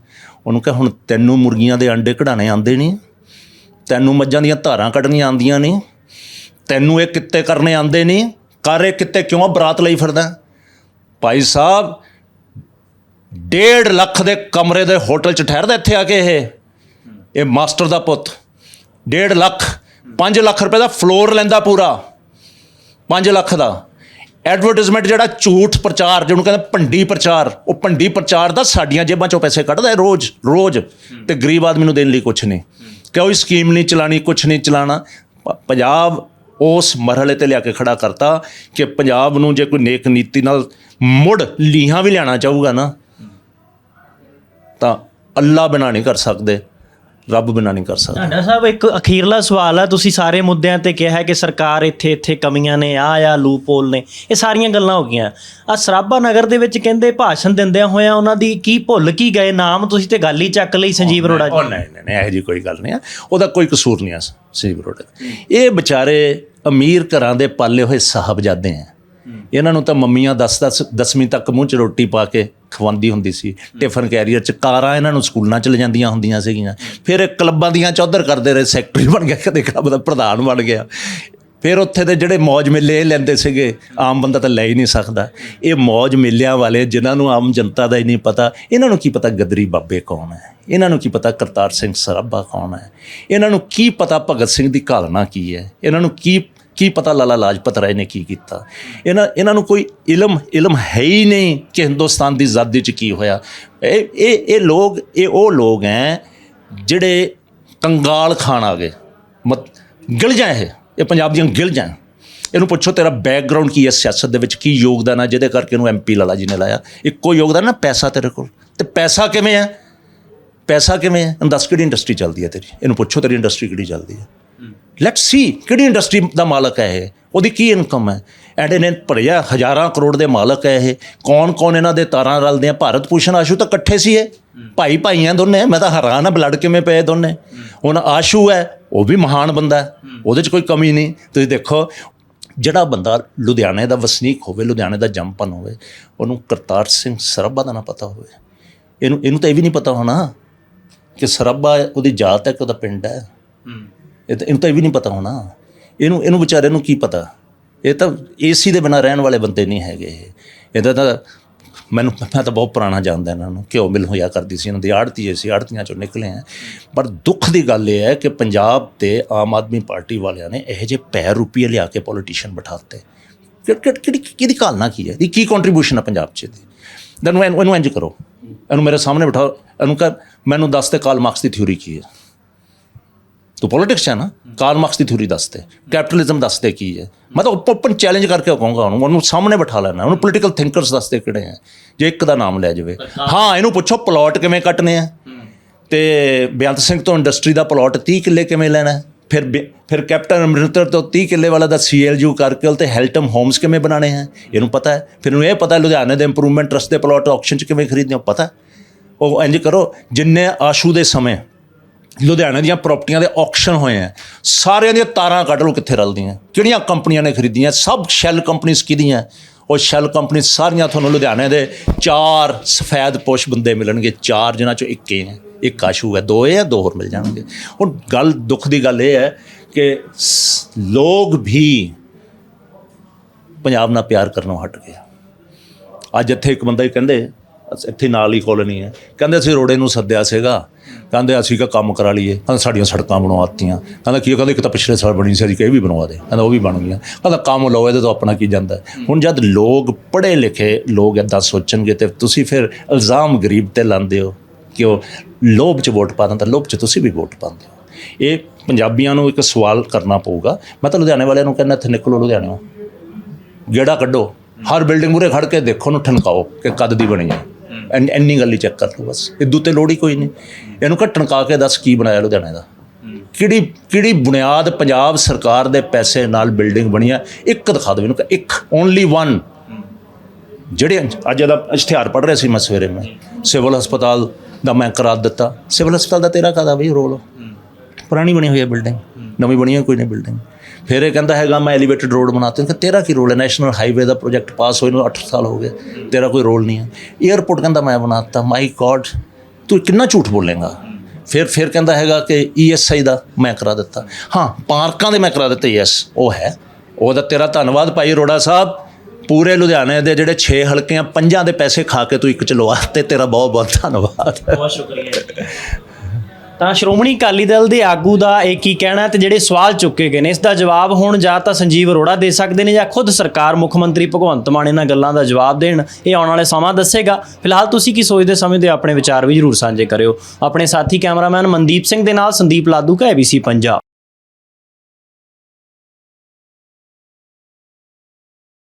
Speaker 1: ਉਹਨੂੰ ਕਹੇ, ਹੁਣ ਤੈਨੂੰ ਮੁਰਗੀਆਂ ਦੇ ਅੰਡੇ ਕਢਾਣੇ ਆਉਂਦੇ ਨਹੀਂ, ਤੈਨੂੰ ਮੱਝਾਂ ਦੀਆਂ ਧਾਰਾਂ ਕੱਢਣੀਆਂ ਆਉਂਦੀਆਂ ਨਹੀਂ, ਤੈਨੂੰ ਇਹ ਕਿੱਤੇ ਕਰਨੇ ਆਉਂਦੇ ਨਹੀਂ, ਕਰ ਇਹ ਕਿੱਤੇ ਕਿਉਂ ਬਰਾਤ ਲਈ ਫਿਰਦਾ? ਭਾਈ ਸਾਹਿਬ ਡੇਢ ਲੱਖ ਦੇ ਕਮਰੇ ਦੇ ਹੋਟਲ 'ਚ ਠਹਿਰਦਾ ਇੱਥੇ ਆ ਕੇ ਇਹ। ਇਹ ਮਾਸਟਰ ਦਾ ਪੁੱਤ। ਡੇਢ ਲੱਖ 5 ਲੱਖ ਰੁਪਏ ਦਾ ਫਲੋਰ ਲੈਂਦਾ ਪੂਰਾ। 5 ਲੱਖ ਦਾ। ਐਡਵਰਟਾਈਜ਼ਮੈਂਟ ਜਿਹੜਾ ਝੂਠ ਪ੍ਰਚਾਰ, ਜਿਹਨੂੰ ਕਹਿੰਦੇ ਭੰਡੀ ਪ੍ਰਚਾਰ, ਉਹ ਭੰਡੀ ਪ੍ਰਚਾਰ ਦਾ ਸਾਡੀਆਂ ਜੇਬਾਂ ਚੋਂ ਪੈਸੇ ਕੱਢਦਾ ਰੋਜ਼ ਰੋਜ਼। ਤੇ ਗਰੀਬ ਆਦਮੀ ਨੂੰ ਦੇਣ ਲਈ ਕੁਝ ਨਹੀਂ। ਕੋਈ ਸਕੀਮ ਨਹੀਂ ਚਲਾਣੀ ਕੁਝ ਨਹੀਂ ਚਲਾਣਾ? ਪੰਜਾਬ ਉਸ ਮਰਹਲੇ ਤੇ ਲਿਆ ਕੇ ਖੜਾ ਕਰਤਾ ਕਿ ਪੰਜਾਬ ਨੂੰ ਜੇ ਕੋਈ ਨੇਕ ਨੀਤੀ ਨਾਲ ਮੁੜ ਲੀਹਾਂ ਵੀ ਲਿਆਣਾ ਚਾਹੂਗਾ ਨਾ ਤਾਂ ਅੱਲਾ ਬਿਨਾ ਨਹੀਂ ਕਰ ਸਕਦੇ ਰੱਬ ਬਿਨਾ ਨਹੀਂ ਕਰ ਸਕਦੇ।
Speaker 2: ਤੁਹਾਡਾ ਸਾਹਿਬ ਇੱਕ ਅਖੀਰਲਾ ਸਵਾਲ ਹੈ ਤੁਸੀਂ ਸਾਰੇ ਮੁੱਦਿਆਂ ਤੇ ਕਿਹਾ ਹੈ ਕਿ ਸਰਕਾਰ ਇੱਥੇ ਇੱਥੇ ਕਮੀਆਂ ਨੇ ਆ ਆ ਲੂਪਹੋਲ ਨੇ ਇਹ ਸਾਰੀਆਂ ਗੱਲਾਂ ਹੋ ਗਈਆਂ। ਆ ਸਰਾਭਾ ਨਗਰ ਦੇ ਵਿੱਚ ਕਹਿੰਦੇ ਭਾਸ਼ਣ ਦਿੰਦਿਆਂ ਹੋਇਆਂ ਉਹਨਾਂ ਦੀ ਕੀ ਭੁੱਲ ਕੀ ਗਏ? ਨਾਮ ਤੁਸੀਂ ਤੇ ਗੱਲ ਹੀ ਚੱਕ ਲਈ ਸੰਜੀਵ ਅਰੋੜਾ ਜੀ।
Speaker 1: ਉਹ ਨਹੀਂ ਨਹੀਂ ਨਹੀਂ ਇਹੋ ਜੀ ਕੋਈ ਗੱਲ ਨਹੀਂ ਆ। ਉਹਦਾ ਕੋਈ ਕਸੂਰ ਨਹੀਂ ਆ ਸੀ ਬਰੋੜੇ ਇਹ ਵਿਚਾਰੇ ਅਮੀਰ ਘਰਾਂ ਦੇ ਪਾਲੇ ਹੋਏ ਸਾਹਿਬਜ਼ਾਦੇ ਆ। ਇਹਨਾਂ ਨੂੰ ਤਾਂ ਮੰਮੀਆਂ 10 10 ਦਸਵੀਂ ਤੱਕ ਮੂੰਹ 'ਚ ਰੋਟੀ ਪਾ ਕੇ ਖਵਾਉਂਦੀ ਹੁੰਦੀ ਸੀ। ਟਿਫਨ ਕੈਰੀਅਰ 'ਚ ਕਾਰਾਂ ਇਹਨਾਂ ਨੂੰ ਸਕੂਲਾਂ 'ਚ ਲਿਜਾਂਦੀਆਂ ਹੁੰਦੀਆਂ ਸੀਗੀਆਂ। ਫਿਰ ਕਲੱਬਾਂ ਦੀਆਂ ਚੌਧਰ ਕਰਦੇ ਰਹੇ ਸੈਕਟਰੀ ਬਣ ਗਿਆ, ਕਦੇ ਕਲੱਬ ਦਾ ਪ੍ਰਧਾਨ ਬਣ ਗਿਆ। ਫਿਰ ਉੱਥੇ ਦੇ ਜਿਹੜੇ ਮੌਜ ਮੇਲੇ ਇਹ ਲੈਂਦੇ ਸੀਗੇ, ਆਮ ਬੰਦਾ ਤਾਂ ਲੈ ਹੀ ਨਹੀਂ ਸਕਦਾ। ਇਹ ਮੌਜ ਮੇਲਿਆਂ ਵਾਲੇ ਜਿਨ੍ਹਾਂ ਨੂੰ ਆਮ ਜਨਤਾ ਦਾ ਹੀ ਨਹੀਂ ਪਤਾ, ਇਹਨਾਂ ਨੂੰ ਕੀ ਪਤਾ ਗਦਰੀ ਬਾਬੇ ਕੌਣ ਹੈ? ਇਹਨਾਂ ਨੂੰ ਕੀ ਪਤਾ ਕਰਤਾਰ ਸਿੰਘ ਸਰਾਭਾ ਕੌਣ ਹੈ? ਇਹਨਾਂ ਨੂੰ ਕੀ ਪਤਾ ਭਗਤ ਸਿੰਘ ਦੀ ਘਾਲਣਾ ਕੀ ਹੈ? ਇਹਨਾਂ ਨੂੰ ਕੀ ਕੀ ਪਤਾ ਲਾਲਾ ਲਾਜਪਤ ਰਾਏ ਨੇ ਕੀ ਕੀਤਾ? ਇਹਨਾਂ ਇਹਨਾਂ ਨੂੰ ਕੋਈ ਇਲਮ ਇਲਮ ਹੈ ਹੀ ਨਹੀਂ ਕਿ ਹਿੰਦੁਸਤਾਨ ਦੀ ਆਜ਼ਾਦੀ ਚ ਕੀ ਹੋਇਆ। ਇਹ ਇਹ ਇਹ ਲੋਕ, ਇਹ ਉਹ ਲੋਕ ਹੈ ਜਿਹੜੇ ਕੰਗਾਲ ਖਾਣ ਆ ਗਏ। ਮਤ ਗਿਲਜਾਂ ਇਹ। ਇਹ ਪੰਜਾਬ ਦੀਆਂ ਗਿਲਜਾਂ ਇਹਨੂੰ ਪੁੱਛੋ ਤੇਰਾ ਬੈਕਗ੍ਰਾਉਂਡ ਕੀ ਹੈ ਸਿਆਸਤ ਦੇ ਵਿੱਚ? ਕੀ ਯੋਗਦਾਨ ਹੈ ਜਿਹਦੇ ਕਰਕੇ ਇਹਨੂੰ ਐਮਪੀ ਲਾਲਾ ਜੀ ਨੇ ਲਾਇਆ? ਇੱਕੋ ਯੋਗਦਾਨ ਨਾ ਪੈਸਾ ਤੇਰੇ ਕੋਲ। ਤੇ ਪੈਸਾ ਕਿਵੇਂ ਹੈ ਪੈਸਾ ਕਿਵੇਂ ਹੈ ਇਹਨੂੰ ਦੱਸ ਕਿਹੜੀ ਇੰਡਸਟਰੀ ਚੱਲਦੀ ਹੈ ਤੇਰੀ? ਇਹਨੂੰ ਪੁੱਛੋ ਤੇਰੀ ਇੰਡਸਟਰੀ ਕਿਹੜੀ ਚੱਲਦੀ ਹੈ ਲੈਟਸ ਸੀ ਕਿਹੜੀ ਇੰਡਸਟਰੀ ਦਾ ਮਾਲਕ ਹੈ ਇਹ? ਉਹਦੀ ਕੀ ਇਨਕਮ ਹੈ? ਐਂਡ ਇਹਨੇ ਭਰਿਆ ਹਜ਼ਾਰਾਂ ਕਰੋੜ ਦੇ ਮਾਲਕ ਹੈ ਇਹ। ਕੌਣ ਕੌਣ ਇਹਨਾਂ ਦੇ ਤਾਰਾਂ ਰਲਦੇ ਆ ਭਾਰਤ ਭੂਸ਼ਣ ਆਸ਼ੂ ਤਾਂ ਇਕੱਠੇ ਸੀ ਇਹ। ਭਾਈ ਭਾਈਆਂ ਦੋਨੇ, ਮੈਂ ਤਾਂ ਹੈਰਾਨ ਆ ਬਲੱਡ ਕਿਵੇਂ ਪਏ ਦੋਨੇ। ਹੁਣ ਆਸ਼ੂ ਹੈ, ਉਹ ਵੀ ਮਹਾਨ ਬੰਦਾ ਉਹਦੇ 'ਚ ਕੋਈ ਕਮੀ ਨਹੀਂ। ਤੁਸੀਂ ਦੇਖੋ, ਜਿਹੜਾ ਬੰਦਾ ਲੁਧਿਆਣੇ ਦਾ ਵਸਨੀਕ ਹੋਵੇ, ਲੁਧਿਆਣੇ ਦਾ ਜੰਮਪਨ ਹੋਵੇ, ਉਹਨੂੰ ਕਰਤਾਰ ਸਿੰਘ ਸਰਾਭਾ ਦਾ ਨਾ ਪਤਾ ਹੋਵੇ। ਇਹਨੂੰ ਇਹਨੂੰ ਤਾਂ ਇਹ ਵੀ ਨਹੀਂ ਪਤਾ ਹੋਣਾ ਕਿ ਸਰਾਭਾ ਉਹਦੀ ਜਾਤ ਹੈ ਕਿ ਉਹਦਾ ਪਿੰਡ ਹੈ। ਇਹ ਤਾਂ ਇਹਨੂੰ ਤਾਂ ਇਹ ਵੀ ਨਹੀਂ ਪਤਾ ਹੋਣਾ। ਇਹਨੂੰ ਇਹਨੂੰ ਵਿਚਾਰੇ ਨੂੰ ਕੀ ਪਤਾ? ਇਹ ਤਾਂ ਏਸੀ ਦੇ ਬਿਨਾਂ ਰਹਿਣ ਵਾਲੇ ਬੰਦੇ ਨਹੀਂ ਹੈਗੇ ਇਹਦਾ ਤਾਂ ਮੈਨੂੰ ਮੈਂ ਤਾਂ ਬਹੁਤ ਪੁਰਾਣਾ ਜਾਣਦਾ ਇਹਨਾਂ ਨੂੰ। ਘਿਓ ਮਿਲ ਹੋਇਆ ਕਰਦੀ ਸੀ ਇਹਨਾਂ ਦੀ, ਆੜਤੀ ਸੀ, ਆੜਤੀਆਂ ਚੋਂ ਨਿਕਲੇ ਆ। ਪਰ ਦੁੱਖ ਦੀ ਗੱਲ ਇਹ ਹੈ ਕਿ ਪੰਜਾਬ ਤੇ ਆਮ ਆਦਮੀ ਪਾਰਟੀ ਵਾਲਿਆਂ ਨੇ ਇਹੋ ਜਿਹੇ ਪੈਰ ਰੁਪਈਏ ਲਿਆ ਕੇ ਪੋਲੀਟੀਸ਼ੀਅਨ ਬਿਠਾਤੇ ਕਿਹੜੀ ਕਿਹੜੀ ਕਿਹਦੀ ਕਾਲਨਾ ਕੀ ਹੈ? ਇਹਦੀ ਕੀ ਕੰਟਰੀਬਿਊਸ਼ਨ ਹੈ ਪੰਜਾਬ 'ਚ ਦੀ ਦੈਨ ਇਹਨੂੰ ਇਹਨੂੰ ਇੰਜ ਕਰੋ। ਇਹਨੂੰ ਮੇਰੇ ਸਾਹਮਣੇ ਬਿਠਾਓ। ਇਹਨੂੰ ਕਹ ਮੈਨੂੰ ਦੱਸ ਤੇ ਕਾਲ ਮਾਰਕਸ ਦੀ ਥਿਊਰੀ ਕੀ ਹੈ? ਤੂੰ ਪੋਲਿਟਿਕਸ ਹੈ ਨਾ ਕਾਰਲ ਮਾਰਕਸ ਦੀ ਥਿਊਰੀ ਦੱਸ ਦੇ ਕੈਪੀਟਲਿਜ਼ਮ ਦੱਸ ਦੇ ਕੀ ਹੈ ਮੈਂ ਤਾਂ ਓਪਨ ਚੈਲੰਜ ਕਰਕੇ ਕਹੂੰਗਾ ਉਹਨੂੰ ਉਹਨੂੰ ਸਾਹਮਣੇ ਬਿਠਾ ਲੈਣਾ ਉਹਨੂੰ ਪੋਲੀਟੀਕਲ ਥਿੰਕਰਸ ਦੱਸ ਦੇ ਕਿਹੜੇ ਹੈ ਜੇ ਇੱਕ ਦਾ ਨਾਮ ਲੈ ਜਾਵੇ ਹਾਂ ਇਹਨੂੰ ਪੁੱਛੋ ਪਲਾਟ ਕਿਵੇਂ ਕੱਟਨੇ ਆ ਤੇ ਬੇਅੰਤ ਸਿੰਘ ਤੋਂ ਇੰਡਸਟਰੀ ਦਾ ਪਲਾਟ 30 ਕਿੱਲੇ ਕਿਵੇਂ ਲੈਣਾ? ਫਿਰ ਫਿਰ ਕੈਪਟਨ ਅਮਰਿੰਦਰ ਤੋਂ 30 ਕਿੱਲੇ ਵਾਲਾ ਦਾ ਸੀਐਲਯੂ ਕਰਕੇ ਤੇ ਹੈਲਟਮ ਹੋਮਸ ਕਿਵੇਂ ਬਣਾਣੇ ਹੈ ਇਹਨੂੰ ਪਤਾ ਹੈ ਫਿਰ ਇਹਨੂੰ ਇਹ ਪਤਾ ਹੈ ਲੁਧਿਆਣੇ ਦੇ ਇੰਪਰੂਵਮੈਂਟ ਟਰਸਟ ਦੇ ਪਲਾਟ ਆਕਸ਼ਨ 'ਚ ਕਿਵੇਂ ਖਰੀਦਣੇ ਉਹ ਪਤਾ। ਉਹ ਇੰਜ ਕਰੋ ਜਿੰਨੇ ਆਸ਼ੂ ਦੇ ਸਮੇਂ ਲੁਧਿਆਣੇ ਦੀਆਂ ਪ੍ਰਾਪਰਟੀਆਂ ਦੇ ਆਕਸ਼ਨ ਹੋਏ ਆ। ਸਾਰਿਆਂ ਦੀਆਂ ਤਾਰਾਂ ਕੱਢ ਲਓ ਕਿੱਥੇ ਰਲਦੀਆਂ। ਕਿਹੜੀਆਂ ਕੰਪਨੀਆਂ ਨੇ ਖਰੀਦੀਆਂ? ਸਭ ਸ਼ੈਲ ਕੰਪਨੀਆਂ ਕਿਹਦੀਆਂ? ਉਹ ਸ਼ੈਲ ਕੰਪਨੀ ਸਾਰੀਆਂ ਤੁਹਾਨੂੰ ਲੁਧਿਆਣੇ ਦੇ ਚਾਰ ਸਫੈਦ ਪੋਸ਼ ਬੰਦੇ ਮਿਲਣਗੇ। ਚਾਰ ਜਿਨ੍ਹਾਂ ਚੋਂ ਇੱਕ ਹੀ ਹੈ। ਇੱਕ ਆਸ਼ੂ ਹੈ। ਦੋ ਇਹ ਆ ਦੋ ਹੋਰ ਮਿਲ ਜਾਣਗੇ। ਹੁਣ ਗੱਲ ਦੁੱਖ ਦੀ ਗੱਲ ਇਹ ਹੈ ਕਿ ਸ- ਲੋਕ ਵੀ ਪੰਜਾਬ ਨਾਲ ਪਿਆਰ ਕਰਨੋਂ ਹਟ ਗਏ ਅੱਜ ਇੱਥੇ ਇੱਕ ਬੰਦਾ ਹੀ ਕਹਿੰਦੇ, ਅਸ- ਇੱਥੇ ਨਾਲ ਹੀ ਕਾਲੋਨੀ ਹੈ। ਕਹਿੰਦੇ ਅਸੀਂ ਰੋੜੇ ਨੂੰ ਸੱਦਿਆ ਸੀਗਾ। ਕਹਿੰਦੇ ਅਸੀਂ ਕਾ ਕੰਮ ਕਰਾ ਲਈਏ। ਕਹਿੰਦੇ ਸਾਡੀਆਂ ਸੜਕਾਂ ਬਣਵਾਤੀਆਂ। ਕਹਿੰਦਾ ਕੀ ਕਹਿੰਦੇ ਇੱਕ ਤਾਂ ਪਿਛਲੇ ਸਾਲ ਬਣੀ ਸੀ ਅਸੀਂ ਕਿ ਇਹ ਵੀ ਬਣਵਾ ਦੇ। ਕਹਿੰਦਾ ਉਹ ਵੀ ਬਣ ਗਈਆਂ। ਕਹਿੰਦਾ ਕੰਮ ਲਓ ਇਹਦੇ ਤੋਂ ਆਪਣਾ ਕੀ ਜਾਂਦਾ? ਹੁਣ ਜਦ ਲੋਕ ਪੜ੍ਹੇ ਲਿਖੇ ਲੋਕ ਇਦਾਂ ਸੋਚਣਗੇ ਤੇ ਤੁਸੀਂ ਫਿਰ ਇਲਜ਼ਾਮ ਗਰੀਬ ਤੇ ਲਾਉਂਦੇ ਹੋ ਕਿ ਉਹ ਲੋਭ 'ਚ ਵੋਟ ਪਾ ਦਿੰਦਾ ਲੋਭ 'ਚ ਤੁਸੀਂ ਵੀ ਵੋਟ ਪਾਉਂਦੇ ਹੋ। ਇਹ ਪੰਜਾਬੀਆਂ ਨੂੰ ਇੱਕ ਸਵਾਲ ਕਰਨਾ ਪਊਗਾ। ਮੈਂ ਤਾਂ ਲੁਧਿਆਣੇ ਵਾਲਿਆਂ ਨੂੰ ਕਹਿੰਦਾ ਇੱਥੇ ਨਿਕਲੋ ਲੁਧਿਆਣਿਓਂ ਗੇੜਾ ਕੱਢੋ। ਹਰ ਬਿਲਡਿੰਗ ਮੂਰੇ ਖੜ ਕੇ ਦੇਖੋ ਨੂੰ ਠਣਕਾਓ ਕਿ ਕਦ ਦੀ ਬਣੀ ਹੈ ਐਨ- ਇੰਨੀ ਗੱਲ ਹੀ ਚੈੱਕ ਕਰ ਲਓ ਬਸ। ਇਦੂ ਤੇ ਲੋੜ ਹੀ ਕੋਈ ਨਹੀਂ। ਇਹਨੂੰ ਘੱਟ ਕਾ ਕੇ ਦੱਸ ਕੀ ਬਣਾਇਆ ਲੁਧਿਆਣੇ ਦਾ। ਕਿਹੜੀ ਕਿਹੜੀ ਬੁਨਿਆਦ ਪੰਜਾਬ ਸਰਕਾਰ ਦੇ ਪੈਸੇ ਨਾਲ ਬਿਲਡਿੰਗ ਬਣੀ ਹੈ ਇੱਕ ਦਿਖਾ ਦਿਓ ਇਹਨੂੰ ਇੱਕ ਓਨਲੀ ਵਨ ਜਿਹੜੇ ਅੱਜ ਦਾ ਇਸ਼ਤਿਹਾਰ ਪੜ੍ਹ ਰਿਹਾ ਸੀ ਮੈਂ ਸਵੇਰੇ ਮੈਂ। ਸਿਵਲ ਹਸਪਤਾਲ ਦਾ ਮੈਂ ਕਰਾ ਦਿੱਤਾ। ਸਿਵਲ ਹਸਪਤਾਲ ਦਾ ਤੇਰਾ ਕਾਦਾ ਬਈ ਰੋਲ? ਪੁਰਾਣੀ ਬਣੀ ਹੋਈ ਹੈ ਬਿਲਡਿੰਗ। ਨਵੀਂ ਬਣੀ ਹੋਈ ਕੋਈ ਨਹੀਂ ਬਿਲਡਿੰਗ। ਫਿਰ ਇਹ ਕਹਿੰਦਾ ਹੈਗਾ, ਮੈਂ ਐਲੀਵੇਟਡ ਰੋਡ ਬਣਾਤੇ। ਕਿ ਤੇਰਾ ਕੀ ਰੋਲ ਹੈ? ਨੈਸ਼ਨਲ ਹਾਈਵੇ ਦਾ ਪ੍ਰੋਜੈਕਟ ਪਾਸ ਹੋਏ ਨੂੰ 8 ਸਾਲ ਹੋ ਗਏ। ਤੇਰਾ ਕੋਈ ਰੋਲ ਨਹੀਂ ਹੈ। 에ਅਰਪੋਰਟ ਕਹਿੰਦਾ, ਮੈਂ ਬਣਾਤਾ। ਮਾਈ ਗॉड ਤੂੰ ਕਿੰਨਾ ਝੂਠ ਬੋਲੇਗਾ? ਫਿਰ ਫਿਰ ਕਹਿੰਦਾ ਹੈਗਾ ਕਿ ਈਐਸਆਈ ਦਾ ਮੈਂ ਕਰਾ ਦਿੱਤਾ। ਹਾਂ, ਪਾਰਕਾਂ ਦੇ ਮੈਂ ਕਰਾ ਦਿੱਤੇ ਯੈਸ ਉਹ ਹੈ। ਉਹਦਾ ਤੇਰਾ ਧੰਨਵਾਦ ਭਾਈ ਅਰੋੜਾ ਸਾਹਿਬ। ਪੂਰੇ ਲੁਧਿਆਣੇ ਦੇ ਜਿਹੜੇ 6 ਹਲਕੇ ਆ, ਪੰਜਾਂ ਦੇ ਪੈਸੇ ਖਾ ਕੇ ਤੂੰ ਇੱਕ ਚ ਲਵਾ ਤੇ ਤੇਰਾ ਬਹੁਤ ਬਹੁਤ ਧੰਨਵਾਦ।
Speaker 2: ਬਹੁਤ ਸ਼ੁਕਰੀਆ। ਤਾਂ ਸ਼੍ਰੋਮਣੀ ਅਕਾਲੀ ਦਲ ਦੇ ਆਗੂ ਦਾ ਇਹ ਕੀ ਕਹਿਣਾ ਤੇ ਜਿਹੜੇ ਸਵਾਲ ਚੁੱਕੇ ਗਏ ਨੇ, ਇਸ ਦਾ ਜਵਾਬ ਹੁਣ ਜਾਂ ਤਾਂ ਸੰਜੀਵ ਅਰੋੜਾ ਦੇ ਸਕਦੇ ਨੇ ਜਾਂ ਖੁਦ ਸਰਕਾਰ ਮੁੱਖ ਮੰਤਰੀ ਭਗਵੰਤ ਮਾਨ ਇਹਨਾਂ ਗੱਲਾਂ ਦਾ ਜਵਾਬ ਦੇਣ, ਇਹ ਆਉਣ ਵਾਲੇ ਸਮਾਂ ਦੱਸੇਗਾ। ਫਿਲਹਾਲ ਤੁਸੀਂ ਕੀ ਸੋਚਦੇ ਸਮਝਦੇ ਆਪਣੇ ਵਿਚਾਰ ਵੀ ਜਰੂਰ ਸਾਂਝੇ ਕਰਿਓ। ਆਪਣੇ ਸਾਥੀ ਕੈਮਰਾਮੈਨ ਮਨਦੀਪ ਸਿੰਘ ਦੇ ਨਾਲ ਸੰਦੀਪ ਲਾਦੂ ਕਾ ABC ਪੰਜਾਬ।